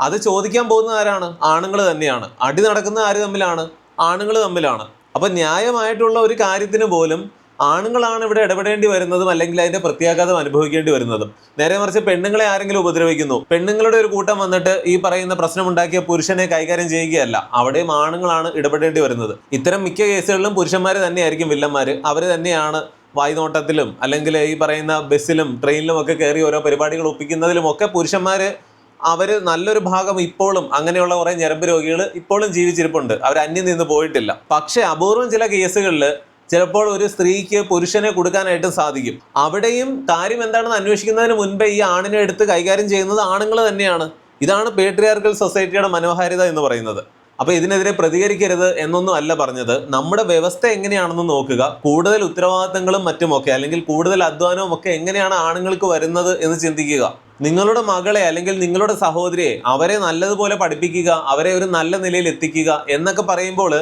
അത് ചോദിക്കാൻ പോകുന്നത് ആരാണ്? ആണുങ്ങൾ തന്നെയാണ്. അടി നടക്കുന്ന ആര് തമ്മിലാണ്? ആണുങ്ങൾ തമ്മിലാണ്. അപ്പൊ ന്യായമായിട്ടുള്ള ഒരു കാര്യത്തിന് പോലും ആണുങ്ങളാണ് ഇവിടെ ഇടപെടേണ്ടി വരുന്നതും അല്ലെങ്കിൽ അതിന്റെ പ്രത്യാഘാതം അനുഭവിക്കേണ്ടി വരുന്നതും. നേരെ മറിച്ച് പെണ്ണുങ്ങളെ ആരെങ്കിലും ഉപദ്രവിക്കുന്നു. പെണ്ണുങ്ങളുടെ ഒരു കൂട്ടം വന്നിട്ട് ഈ പറയുന്ന പ്രശ്നമുണ്ടാക്കിയ പുരുഷനെ കൈകാര്യം ചെയ്യുകയല്ല. അവിടെയും ആണുങ്ങളാണ് ഇടപെടേണ്ടി വരുന്നത്. ഇത്തരം മിക്ക കേസുകളിലും പുരുഷന്മാർ തന്നെയായിരിക്കും വില്ലന്മാർ അവർ തന്നെയാണ് വായ്നോട്ടത്തിലും അല്ലെങ്കിൽ ഈ പറയുന്ന ബസ്സിലും ട്രെയിനിലും ഒക്കെ കയറി ഓരോ പരിപാടികൾ ഒപ്പിക്കുന്നതിലും ഒക്കെ പുരുഷന്മാർ അവർ നല്ലൊരു ഭാഗം ഇപ്പോഴും അങ്ങനെയുള്ള കുറേ ഞരമ്പ് രോഗികൾ ഇപ്പോഴും ജീവിച്ചിരിപ്പുണ്ട്. അവർ അന്യം നിന്ന് പോയിട്ടില്ല. പക്ഷേ അപൂർവം ചില കേസുകളിൽ ചിലപ്പോൾ ഒരു സ്ത്രീക്ക് പുരുഷനെ കൊടുക്കാനായിട്ട് സാധിക്കും. അവിടെയും കാര്യം എന്താണെന്ന് അന്വേഷിക്കുന്നതിന് മുൻപേ ഈ ആണിനെ എടുത്ത് കൈകാര്യം ചെയ്യുന്നത് ആണുങ്ങൾ തന്നെയാണ്. ഇതാണ് പേട്രിയാർക്കൽ സൊസൈറ്റിയുടെ മനോഹാരിത എന്ന് പറയുന്നത്. അപ്പോൾ ഇതിനെതിരെ പ്രതികരിക്കരുത് എന്നൊന്നും അല്ല പറഞ്ഞത്. നമ്മുടെ വ്യവസ്ഥ എങ്ങനെയാണെന്ന് നോക്കുക. കൂടുതൽ ഉത്തരവാദിത്തങ്ങളും മറ്റുമൊക്കെ അല്ലെങ്കിൽ കൂടുതൽ അധ്വാനവും ഒക്കെ എങ്ങനെയാണ് ആണുങ്ങൾക്ക് വരുന്നത് എന്ന് ചിന്തിക്കുക. നിങ്ങളുടെ മകളെ അല്ലെങ്കിൽ നിങ്ങളുടെ സഹോദരിയെ അവരെ നല്ലതുപോലെ പഠിപ്പിക്കുക അവരെ ഒരു നല്ല നിലയിൽ എത്തിക്കുക എന്നൊക്കെ പറയുമ്പോൾ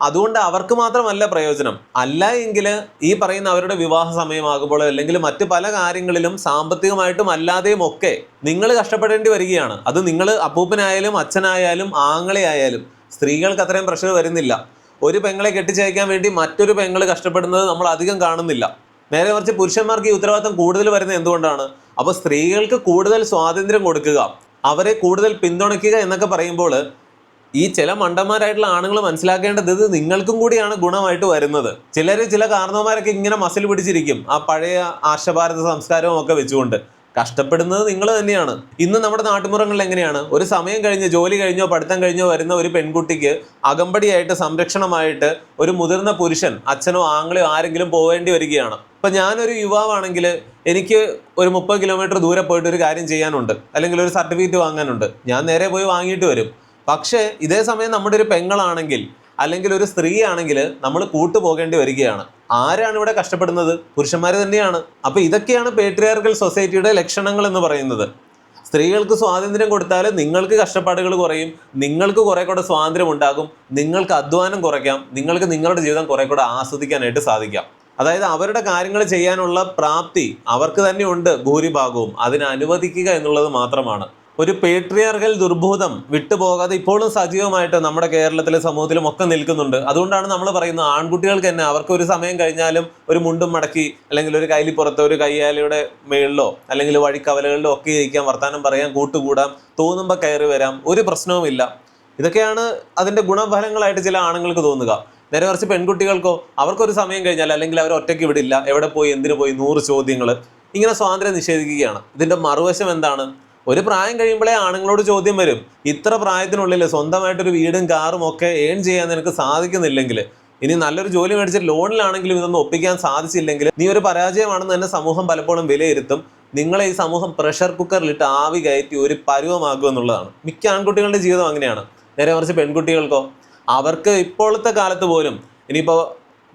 അതുകൊണ്ട് അവർക്ക് മാത്രമല്ല പ്രയോജനം. അല്ല എങ്കിൽ ഈ പറയുന്ന അവരുടെ വിവാഹ സമയമാകുമ്പോൾ അല്ലെങ്കിൽ മറ്റ് പല കാര്യങ്ങളിലും സാമ്പത്തികമായിട്ടും അല്ലാതെയും ഒക്കെ നിങ്ങൾ കഷ്ടപ്പെടേണ്ടി വരികയാണ്. അത് നിങ്ങൾ അപ്പൂപ്പനായാലും അച്ഛനായാലും ആങ്ങളെയായാലും സ്ത്രീകൾക്ക് അത്രയും പ്രഷർ വരുന്നില്ല. ഒരു പെങ്ങളെ കെട്ടിച്ചയക്കാൻ വേണ്ടി മറ്റൊരു പെങ്ങൾ കഷ്ടപ്പെടുന്നത് നമ്മൾ അധികം കാണുന്നില്ല. നേരെ മറിച്ച് പുരുഷന്മാർക്ക് ഈ ഉത്തരവാദിത്തം കൂടുതൽ വരുന്നത് എന്തുകൊണ്ടാണ്? അപ്പോൾ സ്ത്രീകൾക്ക് കൂടുതൽ സ്വാതന്ത്ര്യം കൊടുക്കുക അവരെ കൂടുതൽ പിന്തുണയ്ക്കുക എന്നൊക്കെ പറയുമ്പോൾ ഈ ചില മണ്ടന്മാരായിട്ടുള്ള ആണുങ്ങൾ മനസ്സിലാക്കേണ്ടത് ഇത് നിങ്ങൾക്കും കൂടിയാണ് ഗുണമായിട്ട് വരുന്നത്. ചിലർ ചില കാരണവന്മാരൊക്കെ ഇങ്ങനെ മസിൽ പിടിച്ചിരിക്കും. ആ പഴയ ആർഷഭാരത സംസ്കാരവും ഒക്കെ വെച്ചുകൊണ്ട്. കഷ്ടപ്പെടുന്നത് നിങ്ങൾ തന്നെയാണ്. ഇന്ന് നമ്മുടെ നാട്ടുമുറങ്ങളിൽ എങ്ങനെയാണ്? ഒരു സമയം കഴിഞ്ഞ് ജോലി കഴിഞ്ഞോ പഠിത്തം കഴിഞ്ഞോ വരുന്ന ഒരു പെൺകുട്ടിക്ക് അകമ്പടിയായിട്ട് സംരക്ഷണമായിട്ട് ഒരു മുതിർന്ന പുരുഷൻ അച്ഛനോ ആങ്ങളെയോ ആരെങ്കിലും പോവേണ്ടി വരികയാണ്. ഇപ്പൊ ഞാനൊരു യുവാവാണെങ്കിൽ എനിക്ക് ഒരു മുപ്പത് കിലോമീറ്റർ ദൂരെ പോയിട്ട് ഒരു കാര്യം ചെയ്യാനുണ്ട്. അല്ലെങ്കിൽ ഒരു സർട്ടിഫിക്കറ്റ് വാങ്ങാനുണ്ട്. ഞാൻ നേരെ പോയി വാങ്ങിയിട്ട് വരും. പക്ഷേ ഇതേ സമയം നമ്മുടെ ഒരു പെങ്ങളാണെങ്കിൽ അല്ലെങ്കിൽ ഒരു സ്ത്രീ ആണെങ്കിൽ നമ്മൾ കൂട്ടുപോകേണ്ടി വരികയാണ്. ആരാണ് ഇവിടെ കഷ്ടപ്പെടുന്നത്? പുരുഷന്മാർ തന്നെയാണ്. അപ്പൊ ഇതൊക്കെയാണ് പേട്രിയാർക്കൽ സൊസൈറ്റിയുടെ ലക്ഷണങ്ങൾ എന്ന് പറയുന്നത്. സ്ത്രീകൾക്ക് സ്വാതന്ത്ര്യം കൊടുത്താൽ നിങ്ങൾക്ക് കഷ്ടപ്പാടുകൾ കുറയും നിങ്ങൾക്ക് കുറെ കൂടെ സ്വാതന്ത്ര്യം ഉണ്ടാകും നിങ്ങൾക്ക് അധ്വാനം കുറയ്ക്കാം നിങ്ങൾക്ക് നിങ്ങളുടെ ജീവിതം കുറെ കൂടെ ആസ്വദിക്കാനായിട്ട് സാധിക്കാം. അതായത് അവരുടെ കാര്യങ്ങൾ ചെയ്യാനുള്ള പ്രാപ്തി അവർക്ക് തന്നെ ഉണ്ട് ഭൂരിഭാഗവും. അതിനെ അനുവദിക്കുക എന്നുള്ളത് മാത്രമാണ്. ഒരു പേട്രിയാർക്കൽ ദുർബോധം വിട്ടുപോകാതെ ഇപ്പോഴും സജീവമായിട്ട് നമ്മുടെ കേരളത്തിലെ സമൂഹത്തിലും ഒക്കെ നിൽക്കുന്നുണ്ട്. അതുകൊണ്ടാണ് നമ്മൾ പറയുന്നത് ആൺകുട്ടികൾക്ക് തന്നെ അവർക്ക് ഒരു സമയം കഴിഞ്ഞാലും ഒരു മുണ്ടും മടക്കി അല്ലെങ്കിൽ ഒരു കൈലിപ്പുറത്ത് ഒരു കയ്യാലയുടെ മേളിലോ അല്ലെങ്കിൽ വഴിക്കവലകളിലോ ഒക്കെ ഇരിക്കാൻ വർത്തമാനം പറയാം കൂട്ടുകൂടാം തോന്നുമ്പോൾ കയറി വരാം. ഒരു പ്രശ്നവുമില്ല ഇതൊക്കെയാണ് അതിന്റെ ഗുണഫലങ്ങളായിട്ട് ചില ആണുങ്ങൾക്ക് തോന്നുക. നേരെ കുറച്ച് പെൺകുട്ടികൾക്കോ അവർക്കൊരു സമയം കഴിഞ്ഞാൽ അല്ലെങ്കിൽ അവർ ഒറ്റയ്ക്ക് വിടില്ല എവിടെ പോയി എന്തിനു പോയി നൂറ് ചോദ്യങ്ങൾ ഇങ്ങനെ സ്വാതന്ത്ര്യം നിഷേധിക്കുകയാണ്. ഇതിന്റെ മറുവശം എന്താണ്? ഒരു പ്രായം കഴിയുമ്പോഴേ ആണുങ്ങളോട് ചോദ്യം വരും. ഇത്ര പ്രായത്തിനുള്ളിൽ സ്വന്തമായിട്ടൊരു വീടും കാറും ഒക്കെ ഏൺ ചെയ്യാൻ നിനക്ക് സാധിക്കുന്നില്ലെങ്കിൽ ഇനി നല്ലൊരു ജോലി മേടിച്ച് ലോണിലാണെങ്കിലും ഇതൊന്നും ഒപ്പിക്കാൻ സാധിച്ചില്ലെങ്കിൽ നീ ഒരു പരാജയമാണെന്ന് തന്നെ സമൂഹം പലപ്പോഴും വിലയിരുത്തും. നിങ്ങളെ ഈ സമൂഹം പ്രഷർ കുക്കറിലിട്ട് ആവി കയറ്റി ഒരു പരുവമാക്കുക എന്നുള്ളതാണ്. മിക്ക ആൺകുട്ടികളുടെ ജീവിതം അങ്ങനെയാണ്. നേരെ മറിച്ച് പെൺകുട്ടികൾക്കോ അവർക്ക് ഇപ്പോഴത്തെ കാലത്ത് പോലും ഇനിയിപ്പോൾ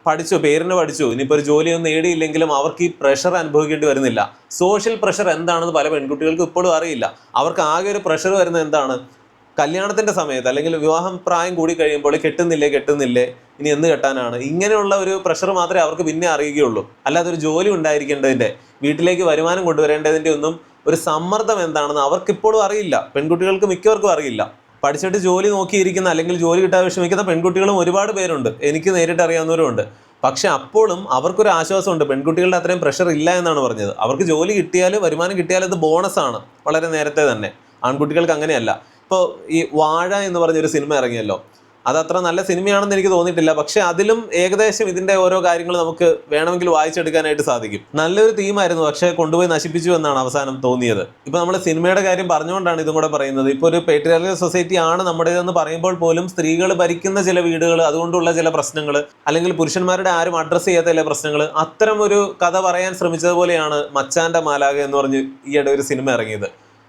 പഠിച്ചു പേരിന് പഠിച്ചു ഇനിയിപ്പോൾ ഒരു ജോലിയൊന്നും നേടിയില്ലെങ്കിലും അവർക്ക് ഈ പ്രഷർ അനുഭവിക്കേണ്ടി വരുന്നില്ല. സോഷ്യൽ പ്രഷർ എന്താണെന്ന് പല പെൺകുട്ടികൾക്ക് ഇപ്പോഴും അറിയില്ല. അവർക്ക് ആകെ ഒരു പ്രഷർ വരുന്നത് എന്താണ്? കല്യാണത്തിന്റെ സമയത്ത് അല്ലെങ്കിൽ വിവാഹം പ്രായം കൂടി കഴിയുമ്പോൾ കെട്ടുന്നില്ലേ കെട്ടുന്നില്ലേ ഇനി എന്ന് കെട്ടാനാണ്. ഇങ്ങനെയുള്ള ഒരു പ്രഷർ മാത്രമേ അവർക്ക് പിന്നെ അറിയുകയുള്ളൂ. അല്ലാതെ ഒരു ജോലി ഉണ്ടായിരിക്കേണ്ടതിന്റെ വീട്ടിലേക്ക് വരുമാനം കൊണ്ടുവരേണ്ടതിന്റെ ഒന്നും ഒരു സമ്മർദ്ദം എന്താണെന്ന് അവർക്കിപ്പോഴും അറിയില്ല. പെൺകുട്ടികൾക്ക് മിക്കവർക്കും അറിയില്ല. പഠിച്ചിട്ട് ജോലി നോക്കിയിരിക്കുന്ന അല്ലെങ്കിൽ ജോലി കിട്ടാൻ വിഷമിക്കുന്ന പെൺകുട്ടികളും ഒരുപാട് പേരുണ്ട്. എനിക്ക് നേരിട്ട് അറിയാവുന്നവരുമുണ്ട്. പക്ഷെ അപ്പോഴും അവർക്കൊരു ആശ്വാസമുണ്ട്. പെൺകുട്ടികളുടെ അത്രയും പ്രഷർ ഇല്ല എന്നാണ് പറഞ്ഞത്. അവർക്ക് ജോലി കിട്ടിയാൽ വരുമാനം കിട്ടിയാൽ അത് ബോണസ് ആണ്. വളരെ നേരത്തെ തന്നെ. ആൺകുട്ടികൾക്ക് അങ്ങനെയല്ല. ഇപ്പോൾ ഈ വാഴ എന്ന് പറഞ്ഞൊരു സിനിമ ഇറങ്ങിയല്ലോ. അത് അത്ര നല്ല സിനിമയാണെന്ന് എനിക്ക് തോന്നിയിട്ടില്ല. പക്ഷെ അതിലും ഏകദേശം ഇതിന്റെ ഓരോ കാര്യങ്ങൾ നമുക്ക് വേണമെങ്കിൽ വായിച്ചെടുക്കാനായിട്ട് സാധിക്കും. നല്ലൊരു തീമായിരുന്നു. പക്ഷെ കൊണ്ടുപോയി നശിപ്പിച്ചു എന്നാണ് അവസാനം തോന്നിയത്. ഇപ്പൊ നമ്മൾ സിനിമയുടെ കാര്യം പറഞ്ഞുകൊണ്ടാണ് ഇതും കൂടെ പറയുന്നത്. ഇപ്പൊ ഒരു പേട്രിയാർക്കൽ സൊസൈറ്റി ആണ് നമ്മുടേതെന്ന് പറയുമ്പോൾ പോലും സ്ത്രീകൾ ഭരിക്കുന്ന ചില വീടുകൾ അതുകൊണ്ടുള്ള ചില പ്രശ്നങ്ങൾ അല്ലെങ്കിൽ പുരുഷന്മാരുടെ ആരും അഡ്രസ്സ് ചെയ്യാത്ത ചില പ്രശ്നങ്ങൾ അത്തരം ഒരു കഥ പറയാൻ ശ്രമിച്ചതുപോലെയാണ് മച്ചാന്റെ മാലാക എന്ന് പറഞ്ഞ് ഈയിടെ ഒരു സിനിമ ഇറങ്ങിയത്.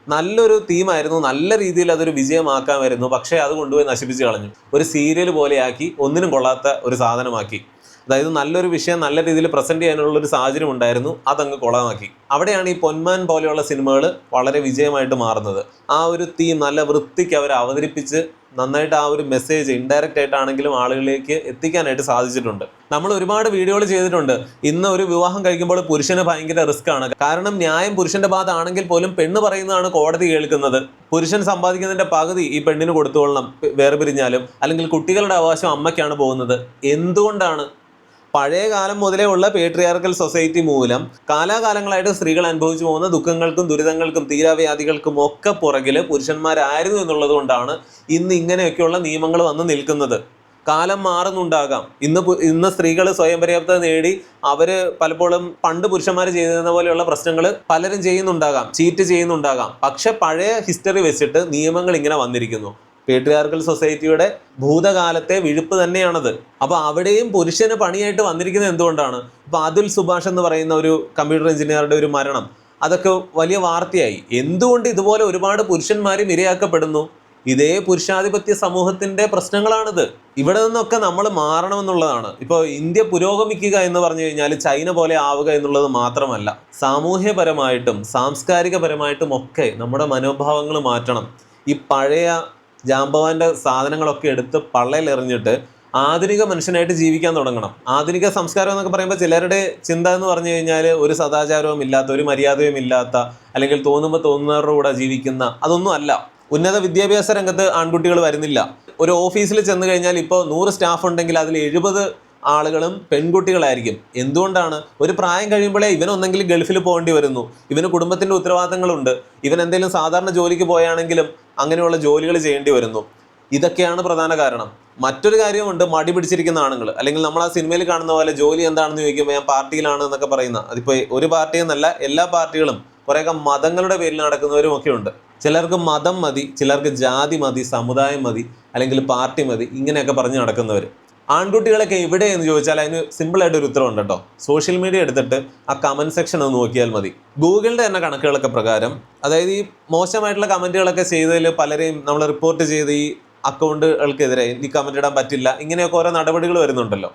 നല്ലൊരു തീമായിരുന്നു. നല്ല രീതിയിൽ അതൊരു വിജയമാക്കാമായിരുന്നു പക്ഷേ അത് കൊണ്ടുപോയി നശിപ്പിച്ച് കളഞ്ഞു. ഒരു സീരിയൽ പോലെയാക്കി ഒന്നിനും കൊള്ളാത്ത ഒരു സാധനമാക്കി. അതായത് നല്ലൊരു വിഷയം നല്ല രീതിയിൽ പ്രസന്റ് ചെയ്യാനുള്ള ഒരു സാഹചര്യം ഉണ്ടായിരുന്നു. അതങ്ങ് കൊളമാക്കി. അവിടെയാണ് ഈ പൊന്മാൻ പോലെയുള്ള സിനിമകൾ വളരെ വിജയമായിട്ട് മാറുന്നത്. ആ ഒരു തീം നല്ല വൃത്തിക്ക് അവർ അവതരിപ്പിച്ച് നന്നായിട്ട് ആ ഒരു മെസ്സേജ് ഇൻഡയറക്റ്റ് ആയിട്ടാണെങ്കിലും ആളുകളിലേക്ക് എത്തിക്കാനായിട്ട് സാധിച്ചിട്ടുണ്ട്. നമ്മൾ ഒരുപാട് വീഡിയോകൾ ചെയ്തിട്ടുണ്ട്. ഇന്ന് ഒരു വിവാഹം കഴിക്കുമ്പോൾ പുരുഷന് ഭയങ്കര റിസ്ക് ആണ്. കാരണം ന്യായം പുരുഷന്റെ ഭാഗത്താണെങ്കിൽ പോലും പെണ്ണ് പറയുന്നതാണ് കോടതി കേൾക്കുന്നത്. പുരുഷൻ സമ്പാദിക്കുന്നതിന്റെ പകുതി ഈ പെണ്ണിന് കൊടുത്തുകൊള്ളണം വേറെ പിരിഞ്ഞാലും അല്ലെങ്കിൽ കുട്ടികളുടെ അവകാശം അമ്മയ്ക്കാണ് പോകുന്നത്. എന്തുകൊണ്ടാണ് പഴയ കാലം മുതലേ ഉള്ള പേട്രിയാർക്കൽ സൊസൈറ്റി മൂലം കാലാകാലങ്ങളായിട്ട് സ്ത്രീകൾ അനുഭവിച്ചു പോകുന്ന ദുഃഖങ്ങൾക്കും ദുരിതങ്ങൾക്കും തീരാവ്യാധികൾക്കും ഒക്കെ പുറകിൽ പുരുഷന്മാരായിരുന്നു എന്നുള്ളത് കൊണ്ടാണ് ഇന്ന് ഇങ്ങനെയൊക്കെയുള്ള നിയമങ്ങൾ വന്ന് നിൽക്കുന്നത്. കാലം മാറുന്നുണ്ടാകാം. ഇന്ന് ഇന്ന് സ്ത്രീകൾ സ്വയം പര്യാപ്തത നേടി അവർ പലപ്പോഴും പണ്ട് പുരുഷന്മാർ ചെയ്തിരുന്ന പോലെയുള്ള പ്രശ്നങ്ങൾ പലരും ചെയ്യുന്നുണ്ടാകാം. ചീറ്റ് ചെയ്യുന്നുണ്ടാകാം. പക്ഷെ പഴയ ഹിസ്റ്ററി വെച്ചിട്ട് നിയമങ്ങൾ ഇങ്ങനെ വന്നിരിക്കുന്നു. പേട്രിയാർക്കൽ സൊസൈറ്റിയുടെ ഭൂതകാലത്തെ വിഴുപ്പ് തന്നെയാണത്. അപ്പൊ അവിടെയും പുരുഷന് പണിയായിട്ട് വന്നിരിക്കുന്നത് എന്തുകൊണ്ടാണ്? ഇപ്പൊ അതുൽ സുഭാഷ് എന്ന് പറയുന്ന ഒരു കമ്പ്യൂട്ടർ എഞ്ചിനീയറുടെ ഒരു മരണം. അതൊക്കെ വലിയ വാർത്തയായി. എന്തുകൊണ്ട് ഇതുപോലെ ഒരുപാട് പുരുഷന്മാരും ഇരയാക്കപ്പെടുന്നു? ഇതേ പുരുഷാധിപത്യ സമൂഹത്തിന്റെ പ്രശ്നങ്ങളാണിത്. ഇവിടെ നിന്നൊക്കെ നമ്മൾ മാറണമെന്നുള്ളതാണ്. ഇപ്പോൾ ഇന്ത്യ പുരോഗമിക്കുക എന്ന് പറഞ്ഞു കഴിഞ്ഞാൽ ചൈന പോലെ ആവുക എന്നുള്ളത് മാത്രമല്ല സാമൂഹ്യപരമായിട്ടും സാംസ്കാരികപരമായിട്ടും ഒക്കെ നമ്മുടെ മനോഭാവങ്ങൾ മാറ്റണം. ഈ പഴയ ജാമ്പവാന്റെ സാധനങ്ങളൊക്കെ എടുത്ത് പള്ളയിലെറിഞ്ഞിട്ട് ആധുനിക മനുഷ്യനായിട്ട് ജീവിക്കാൻ തുടങ്ങണം. ആധുനിക സംസ്കാരം എന്നൊക്കെ പറയുമ്പോൾ ചിലരുടെ ചിന്ത എന്ന് പറഞ്ഞു കഴിഞ്ഞാൽ ഒരു സദാചാരവും ഇല്ലാത്ത ഒരു മര്യാദയും ഇല്ലാത്ത അല്ലെങ്കിൽ തോന്നുമ്പോൾ തോന്നുന്നവരുടെ കൂടെ ജീവിക്കുന്ന അതൊന്നും അല്ല. ഉന്നത വിദ്യാഭ്യാസ രംഗത്ത് ആൺകുട്ടികൾ വരുന്നില്ല. ഒരു ഓഫീസിൽ ചെന്ന് കഴിഞ്ഞാൽ ഇപ്പോൾ നൂറ് സ്റ്റാഫ് ഉണ്ടെങ്കിൽ അതിൽ എഴുപത് ആളുകളും പെൺകുട്ടികളായിരിക്കും. എന്തുകൊണ്ടാണ്? ഒരു പ്രായം കഴിയുമ്പോഴേ ഒന്നെങ്കിലും ഗൾഫിൽ പോകേണ്ടി വരുന്നു. ഇവന് കുടുംബത്തിന്റെ ഉത്തരവാദിത്തങ്ങളുണ്ട്. ഇവൻ എന്തെങ്കിലും സാധാരണ ജോലിക്ക് പോയാണെങ്കിലും അങ്ങനെയുള്ള ജോലികൾ ചെയ്യേണ്ടി വരുന്നു. ഇതൊക്കെയാണ് പ്രധാന കാരണം. മറ്റൊരു കാര്യമുണ്ട് മടി പിടിച്ചിരിക്കുന്ന ആണുങ്ങൾ. അല്ലെങ്കിൽ നമ്മൾ ആ സിനിമയിൽ കാണുന്ന പോലെ ജോലി എന്താണെന്ന് ചോദിക്കുമ്പോൾ ഞാൻ പാർട്ടിയിലാണ് എന്നൊക്കെ പറയുന്ന. അതിപ്പോൾ ഒരു പാർട്ടി എന്നല്ല എല്ലാ പാർട്ടികളും കുറേയൊക്കെ മതങ്ങളുടെ പേരിൽ നടക്കുന്നവരും ഒക്കെ ഉണ്ട്. ചിലർക്ക് മതം മതി ചിലർക്ക് ജാതി മതി സമുദായം മതി അല്ലെങ്കിൽ പാർട്ടി മതി ഇങ്ങനെയൊക്കെ പറഞ്ഞ് നടക്കുന്നവർ ആൺകുട്ടികളൊക്കെ എവിടെ എന്ന് ചോദിച്ചാൽ അതിന് സിമ്പിൾ ആയിട്ട് ഒരു ഉത്തരവുണ്ട് കേട്ടോ. സോഷ്യൽ മീഡിയ എടുത്തിട്ട് ആ കമന്റ് സെക്ഷൻ ഒന്ന് നോക്കിയാൽ മതി. ഗൂഗിളിന്റെ തന്നെ കണക്കുകളൊക്കെ പ്രകാരം അതായത് ഈ മോശമായിട്ടുള്ള കമന്റുകളൊക്കെ ചെയ്തതിൽ പലരെയും നമ്മൾ റിപ്പോർട്ട് ചെയ്ത് ഈ അക്കൗണ്ടുകൾക്കെതിരെ ഈ കമന്റ് ഇടാൻ പറ്റില്ല ഇങ്ങനെയൊക്കെ ഓരോ നടപടികൾ വരുന്നുണ്ടല്ലോ.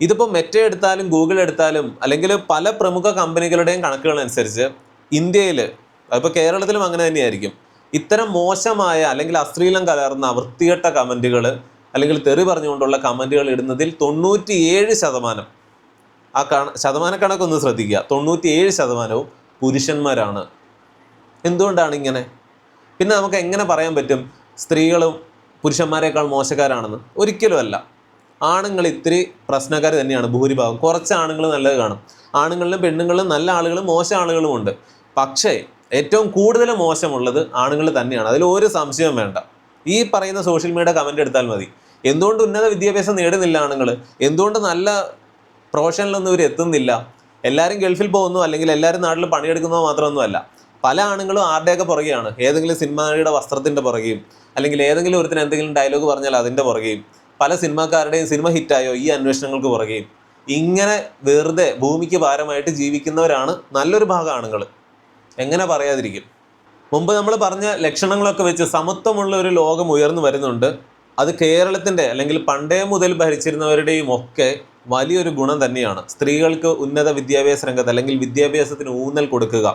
ഇതിപ്പോൾ മെറ്റ എടുത്താലും ഗൂഗിൾ എടുത്താലും അല്ലെങ്കിൽ പല പ്രമുഖ കമ്പനികളുടെയും കണക്കുകൾ അനുസരിച്ച് ഇന്ത്യയിൽ അതിപ്പോൾ കേരളത്തിലും അങ്ങനെ തന്നെയായിരിക്കും. ഇത്തരം മോശമായ അല്ലെങ്കിൽ അശ്ലീലം കലർന്ന വൃത്തികെട്ട കമന്റുകൾ അല്ലെങ്കിൽ തെറി പറഞ്ഞുകൊണ്ടുള്ള കമന്റുകൾ ഇടുന്നതിൽ തൊണ്ണൂറ്റിയേഴ് ശതമാനം. ആ കണ ശതമാന കണക്കൊന്ന് ശ്രദ്ധിക്കുക. തൊണ്ണൂറ്റിയേഴ് ശതമാനവും പുരുഷന്മാരാണ്. എന്തുകൊണ്ടാണ് ഇങ്ങനെ? പിന്നെ നമുക്ക് എങ്ങനെ പറയാൻ പറ്റും? സ്ത്രീകളും പുരുഷന്മാരെക്കാൾ മോശക്കാരാണെന്ന്? ഒരിക്കലും അല്ല. ആണുങ്ങൾ ഇത്തിരി പ്രശ്നക്കാർ തന്നെയാണ് ഭൂരിഭാഗം. കുറച്ച് ആണുങ്ങൾ നല്ലത് കാണും. ആണുങ്ങളിലും പെണ്ണുങ്ങളിലും നല്ല ആളുകളും മോശം ആളുകളും ഉണ്ട് പക്ഷേ ഏറ്റവും കൂടുതൽ മോശമുള്ളത് ആണുങ്ങൾ തന്നെയാണ്. അതിൽ ഒരു സംശയവും വേണ്ട. ഈ പറയുന്ന സോഷ്യൽ മീഡിയ കമന്റ് എടുത്താൽ മതി. എന്തുകൊണ്ട് ഉന്നത വിദ്യാഭ്യാസം നേടുന്നില്ല ആണുങ്ങൾ എന്തുകൊണ്ട് നല്ല പ്രൊഫഷനിലൊന്നും ഇവർ എത്തുന്നില്ല? എല്ലാവരും ഗൾഫിൽ പോകുന്നു അല്ലെങ്കിൽ എല്ലാവരും നാട്ടിൽ പണിയെടുക്കുന്നതോ മാത്രമൊന്നുമല്ല. പല ആണുങ്ങളും ആരുടെയൊക്കെ പുറകെയാണ്? ഏതെങ്കിലും സിനിമയുടെ വസ്ത്രത്തിന്റെ പുറകെയും അല്ലെങ്കിൽ ഏതെങ്കിലും ഒരുത്തിന് എന്തെങ്കിലും ഡയലോഗ് പറഞ്ഞാൽ അതിന്റെ പുറകെയും പല സിനിമാക്കാരുടെയും സിനിമ ഹിറ്റായോ ഈ അന്വേഷണങ്ങൾക്ക് പുറകെയും. ഇങ്ങനെ വെറുതെ ഭൂമിക്ക് ഭാരമായിട്ട് ജീവിക്കുന്നവരാണ് നല്ലൊരു ഭാഗം ആണുങ്ങൾ എങ്ങനെ പറയാതിരിക്കും? മുമ്പ് നമ്മൾ പറഞ്ഞ ലക്ഷണങ്ങളൊക്കെ വെച്ച് സമത്വമുള്ള ഒരു ലോകം ഉയർന്നു വരുന്നുണ്ട്. അത് കേരളത്തിന്റെ അല്ലെങ്കിൽ പണ്ടേ മുതൽ ഭരിച്ചിരുന്നവരുടെയും ഒക്കെ വലിയൊരു ഗുണം തന്നെയാണ്. സ്ത്രീകൾക്ക് ഉന്നത വിദ്യാഭ്യാസ രംഗത്ത് അല്ലെങ്കിൽ വിദ്യാഭ്യാസത്തിന് ഊന്നൽ കൊടുക്കുക.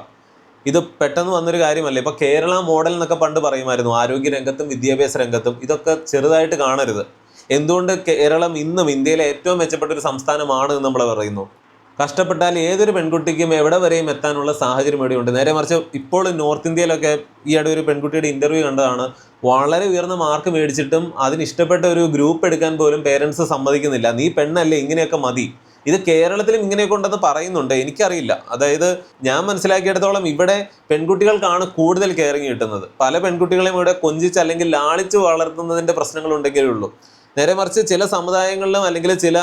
ഇത് പെട്ടെന്ന് വന്നൊരു കാര്യമല്ല? ഇപ്പോൾ കേരള മോഡൽ എന്നൊക്കെ പണ്ട് പറയുമായിരുന്നു. ആരോഗ്യ രംഗത്തും വിദ്യാഭ്യാസ രംഗത്തും ഇതൊക്കെ ചെറുതായിട്ട് കാണരുത്. എന്തുകൊണ്ട് കേരളം ഇന്നും ഇന്ത്യയിലെ ഏറ്റവും മെച്ചപ്പെട്ട ഒരു സംസ്ഥാനമാണ് എന്ന് നമ്മൾ പറയുന്നു? കഷ്ടപ്പെട്ടാൽ ഏതൊരു പെൺകുട്ടിക്കും എവിടെ വരെയും എത്താനുള്ള സാഹചര്യം ഇവിടെയുണ്ട്. നേരെ മറിച്ച് ഇപ്പോൾ നോർത്ത് ഇന്ത്യയിലൊക്കെ ഈയിടെ ഒരു പെൺകുട്ടിയുടെ ഇന്റർവ്യൂ കണ്ടതാണ്. വളരെ ഉയർന്ന മാർക്ക് മേടിച്ചിട്ടും അതിന് ഇഷ്ടപ്പെട്ട ഒരു ഗ്രൂപ്പ് എടുക്കാൻ പോലും പേരൻസ് സമ്മതിക്കുന്നില്ല. നീ പെണ്ണല്ലേ ഇങ്ങനെയൊക്കെ മതി. ഇത് കേരളത്തിലും ഇങ്ങനെയൊക്കെ ഉണ്ടെന്ന് പറയുന്നുണ്ട്. എനിക്കറിയില്ല. അതായത് ഞാൻ മനസ്സിലാക്കിയെടുത്തോളം ഇവിടെ പെൺകുട്ടികൾക്കാണ് കൂടുതൽ കെയറിങ് കിട്ടുന്നത്. പല പെൺകുട്ടികളെയും ഇവിടെ കൊഞ്ചിച്ച് അല്ലെങ്കിൽ ലാളിച്ച് വളർത്തുന്നതിന്റെ പ്രശ്നങ്ങൾ ഉണ്ടെങ്കിലേ ഉള്ളൂ. നേരെ മറിച്ച് ചില സമുദായങ്ങളിലും അല്ലെങ്കിൽ ചില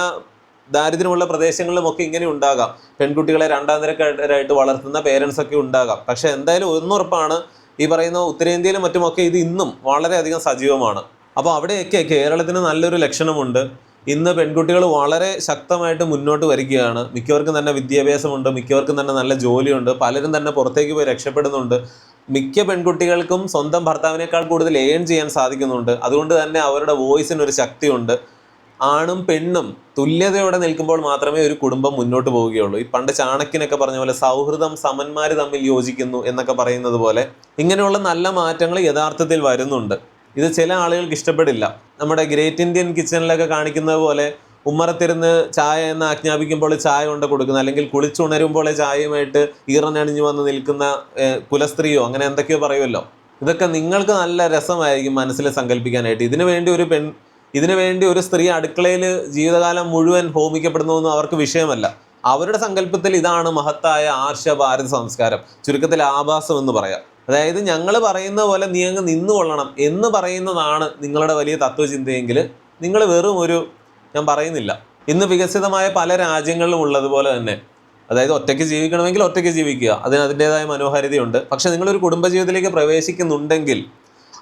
ദാരിദ്ര്യമുള്ള പ്രദേശങ്ങളിലും ഒക്കെ ഇങ്ങനെ ഉണ്ടാകാം. പെൺകുട്ടികളെ രണ്ടാം നിരക്കാരായിട്ട് വളർത്തുന്ന പേരൻസ് ഒക്കെ ഉണ്ടാകാം. പക്ഷെ എന്തായാലും ഒന്നുറപ്പാണ് ഈ പറയുന്ന ഉത്തരേന്ത്യയിലും മറ്റുമൊക്കെ ഇത് ഇന്നും വളരെയധികം സജീവമാണ്. അപ്പോൾ അവിടെയൊക്കെ കേരളത്തിന് നല്ലൊരു ലക്ഷണമുണ്ട്. ഇന്ന് പെൺകുട്ടികൾ വളരെ ശക്തമായിട്ട് മുന്നോട്ട് വരികയാണ്. മിക്കവർക്കും തന്നെ വിദ്യാഭ്യാസമുണ്ട് മിക്കവർക്കും തന്നെ നല്ല ജോലിയുണ്ട് പലരും തന്നെ പുറത്തേക്ക് പോയി രക്ഷപ്പെടുന്നുണ്ട്. മിക്ക പെൺകുട്ടികൾക്കും സ്വന്തം ഭർത്താവിനേക്കാൾ കൂടുതൽ ഏൺ ചെയ്യാൻ സാധിക്കുന്നുണ്ട്. അതുകൊണ്ട് തന്നെ അവരുടെ വോയിസിന് ഒരു ശക്തിയുണ്ട്. ആണും പെണ്ണും തുല്യതയോടെ നിൽക്കുമ്പോൾ മാത്രമേ ഒരു കുടുംബം മുന്നോട്ട് പോവുകയുള്ളൂ. ഈ പണ്ട് ചാണക്യനൊക്കെ പറഞ്ഞ പോലെ സൗഹൃദം സമന്മാര് തമ്മിൽ യോജിക്കുന്നു എന്നൊക്കെ പറയുന്നത് പോലെ ഇങ്ങനെയുള്ള നല്ല മാറ്റങ്ങൾ യഥാർത്ഥത്തിൽ വരുന്നുണ്ട്. ഇത് ചില ആളുകൾക്ക് ഇഷ്ടപ്പെടില്ല. നമ്മുടെ ഗ്രേറ്റ് ഇന്ത്യൻ കിച്ചണിലൊക്കെ കാണിക്കുന്നത് പോലെ ഉമ്മറത്തിരുന്ന് ചായ എന്ന് ആജ്ഞാപിക്കുമ്പോൾ ചായ കൊണ്ട് കൊടുക്കുന്ന അല്ലെങ്കിൽ കുളിച്ചുണരുമ്പോൾ ചായയുമായിട്ട് ഈറനണിഞ്ഞു വന്ന് നിൽക്കുന്ന കുലസ്ത്രീയോ അങ്ങനെ എന്തൊക്കെയോ പറയുമല്ലോ. ഇതൊക്കെ നിങ്ങൾക്ക് നല്ല രസമായിരിക്കും മനസ്സിൽ സങ്കല്പിക്കാനായിട്ട്. ഇതിനു വേണ്ടി ഒരു പെൺ ഇതിനു വേണ്ടി ഒരു സ്ത്രീ അടുക്കളയിൽ ജീവിതകാലം മുഴുവൻ ഹോമിക്കപ്പെടുന്നതൊന്നും അവർക്ക് വിഷയമല്ല. അവരുടെ സങ്കല്പത്തിൽ ഇതാണ് മഹത്തായ ആർഷ ഭാരത സംസ്കാരം. ചുരുക്കത്തിൽ ആഭാസം എന്ന് പറയാം. അതായത് ഞങ്ങൾ പറയുന്ന പോലെ നീ അങ്ങ് നിന്നുകൊള്ളണം എന്ന് പറയുന്നതാണ് നിങ്ങളുടെ വലിയ തത്വചിന്തയെങ്കിൽ നിങ്ങൾ വെറും ഒരു ഞാൻ പറയുന്നില്ല. ഇന്ന് വികസിതമായ പല രാജ്യങ്ങളിലും ഉള്ളതുപോലെ തന്നെ. അതായത് ഒറ്റയ്ക്ക് ജീവിക്കണമെങ്കിൽ ഒറ്റയ്ക്ക് ജീവിക്കുക. അതിന് അതിന്റെതായ മനോഹാരിതയുണ്ട്. പക്ഷെ നിങ്ങളൊരു കുടുംബജീവിതത്തിലേക്ക് പ്രവേശിക്കുന്നുണ്ടെങ്കിൽ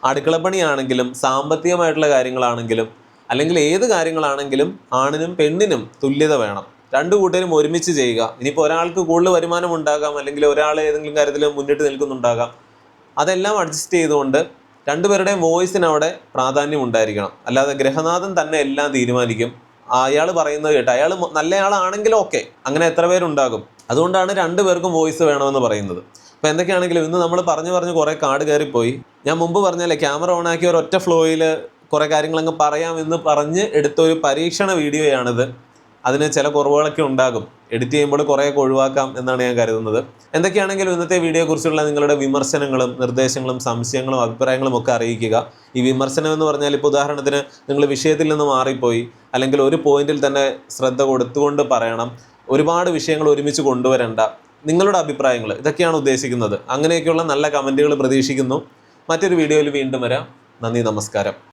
അടുക്കളപ്പണിയാണെങ്കിലും സാമ്പത്തികമായിട്ടുള്ള കാര്യങ്ങളാണെങ്കിലും അല്ലെങ്കിൽ ഏത് കാര്യങ്ങളാണെങ്കിലും ആണിനും പെണ്ണിനും തുല്യത വേണം. രണ്ടു കൂട്ടരും ഒരുമിച്ച് ചെയ്യുക. ഇനിയിപ്പോൾ ഒരാൾക്ക് കൂടുതൽ വരുമാനം ഉണ്ടാകാം അല്ലെങ്കിൽ ഒരാൾ ഏതെങ്കിലും കാര്യത്തിൽ മുന്നിട്ട് നിൽക്കുന്നുണ്ടാകാം. അതെല്ലാം അഡ്ജസ്റ്റ് ചെയ്തുകൊണ്ട് രണ്ടുപേരുടെയും വോയിസിന് അവിടെ പ്രാധാന്യം ഉണ്ടായിരിക്കണം. അല്ലാതെ ഗ്രഹനാഥൻ തന്നെ എല്ലാം തീരുമാനിക്കും. അയാൾ പറയുന്നത് കേട്ട് അയാൾ നല്ലയാളാണെങ്കിലും ഓക്കെ അങ്ങനെ എത്ര പേരുണ്ടാകും? അതുകൊണ്ടാണ് രണ്ടുപേർക്കും വോയിസ് വേണമെന്ന് പറയുന്നത്. അപ്പോൾ എന്തൊക്കെയാണെങ്കിലും ഇന്ന് നമ്മൾ പറഞ്ഞു പറഞ്ഞ് കുറേ കാട് കയറിപ്പോയി. ഞാൻ മുമ്പ് പറഞ്ഞല്ലേ ക്യാമറ ഓൺ ആക്കി ഒരൊറ്റ ഫ്ലോയിൽ കുറേ കാര്യങ്ങളങ്ങ് പറയാമെന്ന് പറഞ്ഞ് എടുത്ത ഒരു പരീക്ഷണ വീഡിയോയാണിത്. അതിന് ചില കുറവുകളൊക്കെ ഉണ്ടാകും. എഡിറ്റ് ചെയ്യുമ്പോൾ കുറേയൊക്കെ ഒഴിവാക്കാം എന്നാണ് ഞാൻ കരുതുന്നത്. എന്തൊക്കെയാണെങ്കിലും ഇന്നത്തെ വീഡിയോയെക്കുറിച്ചുള്ള നിങ്ങളുടെ വിമർശനങ്ങളും നിർദ്ദേശങ്ങളും സംശയങ്ങളും അഭിപ്രായങ്ങളും ഒക്കെ അറിയിക്കുക. ഈ വിമർശനം എന്ന് പറഞ്ഞാൽ ഇപ്പോൾ ഉദാഹരണത്തിന് നിങ്ങൾ വിഷയത്തിൽ നിന്ന് മാറിപ്പോയി അല്ലെങ്കിൽ ഒരു പോയിന്റിൽ തന്നെ ശ്രദ്ധ കൊടുത്തുകൊണ്ട് പറയണം. ഒരുപാട് വിഷയങ്ങൾ ഒരുമിച്ച് കൊണ്ടുവരണ്ട. നിങ്ങളുടെ അഭിപ്രായങ്ങൾ ഇതൊക്കെയാണ് ഉദ്ദേശിക്കുന്നത്. അങ്ങനെയൊക്കെയുള്ള നല്ല കമന്റുകൾ പ്രതീക്ഷിക്കുന്നു. മറ്റൊരു വീഡിയോയിൽ വീണ്ടും വരാം. നന്ദി നമസ്കാരം.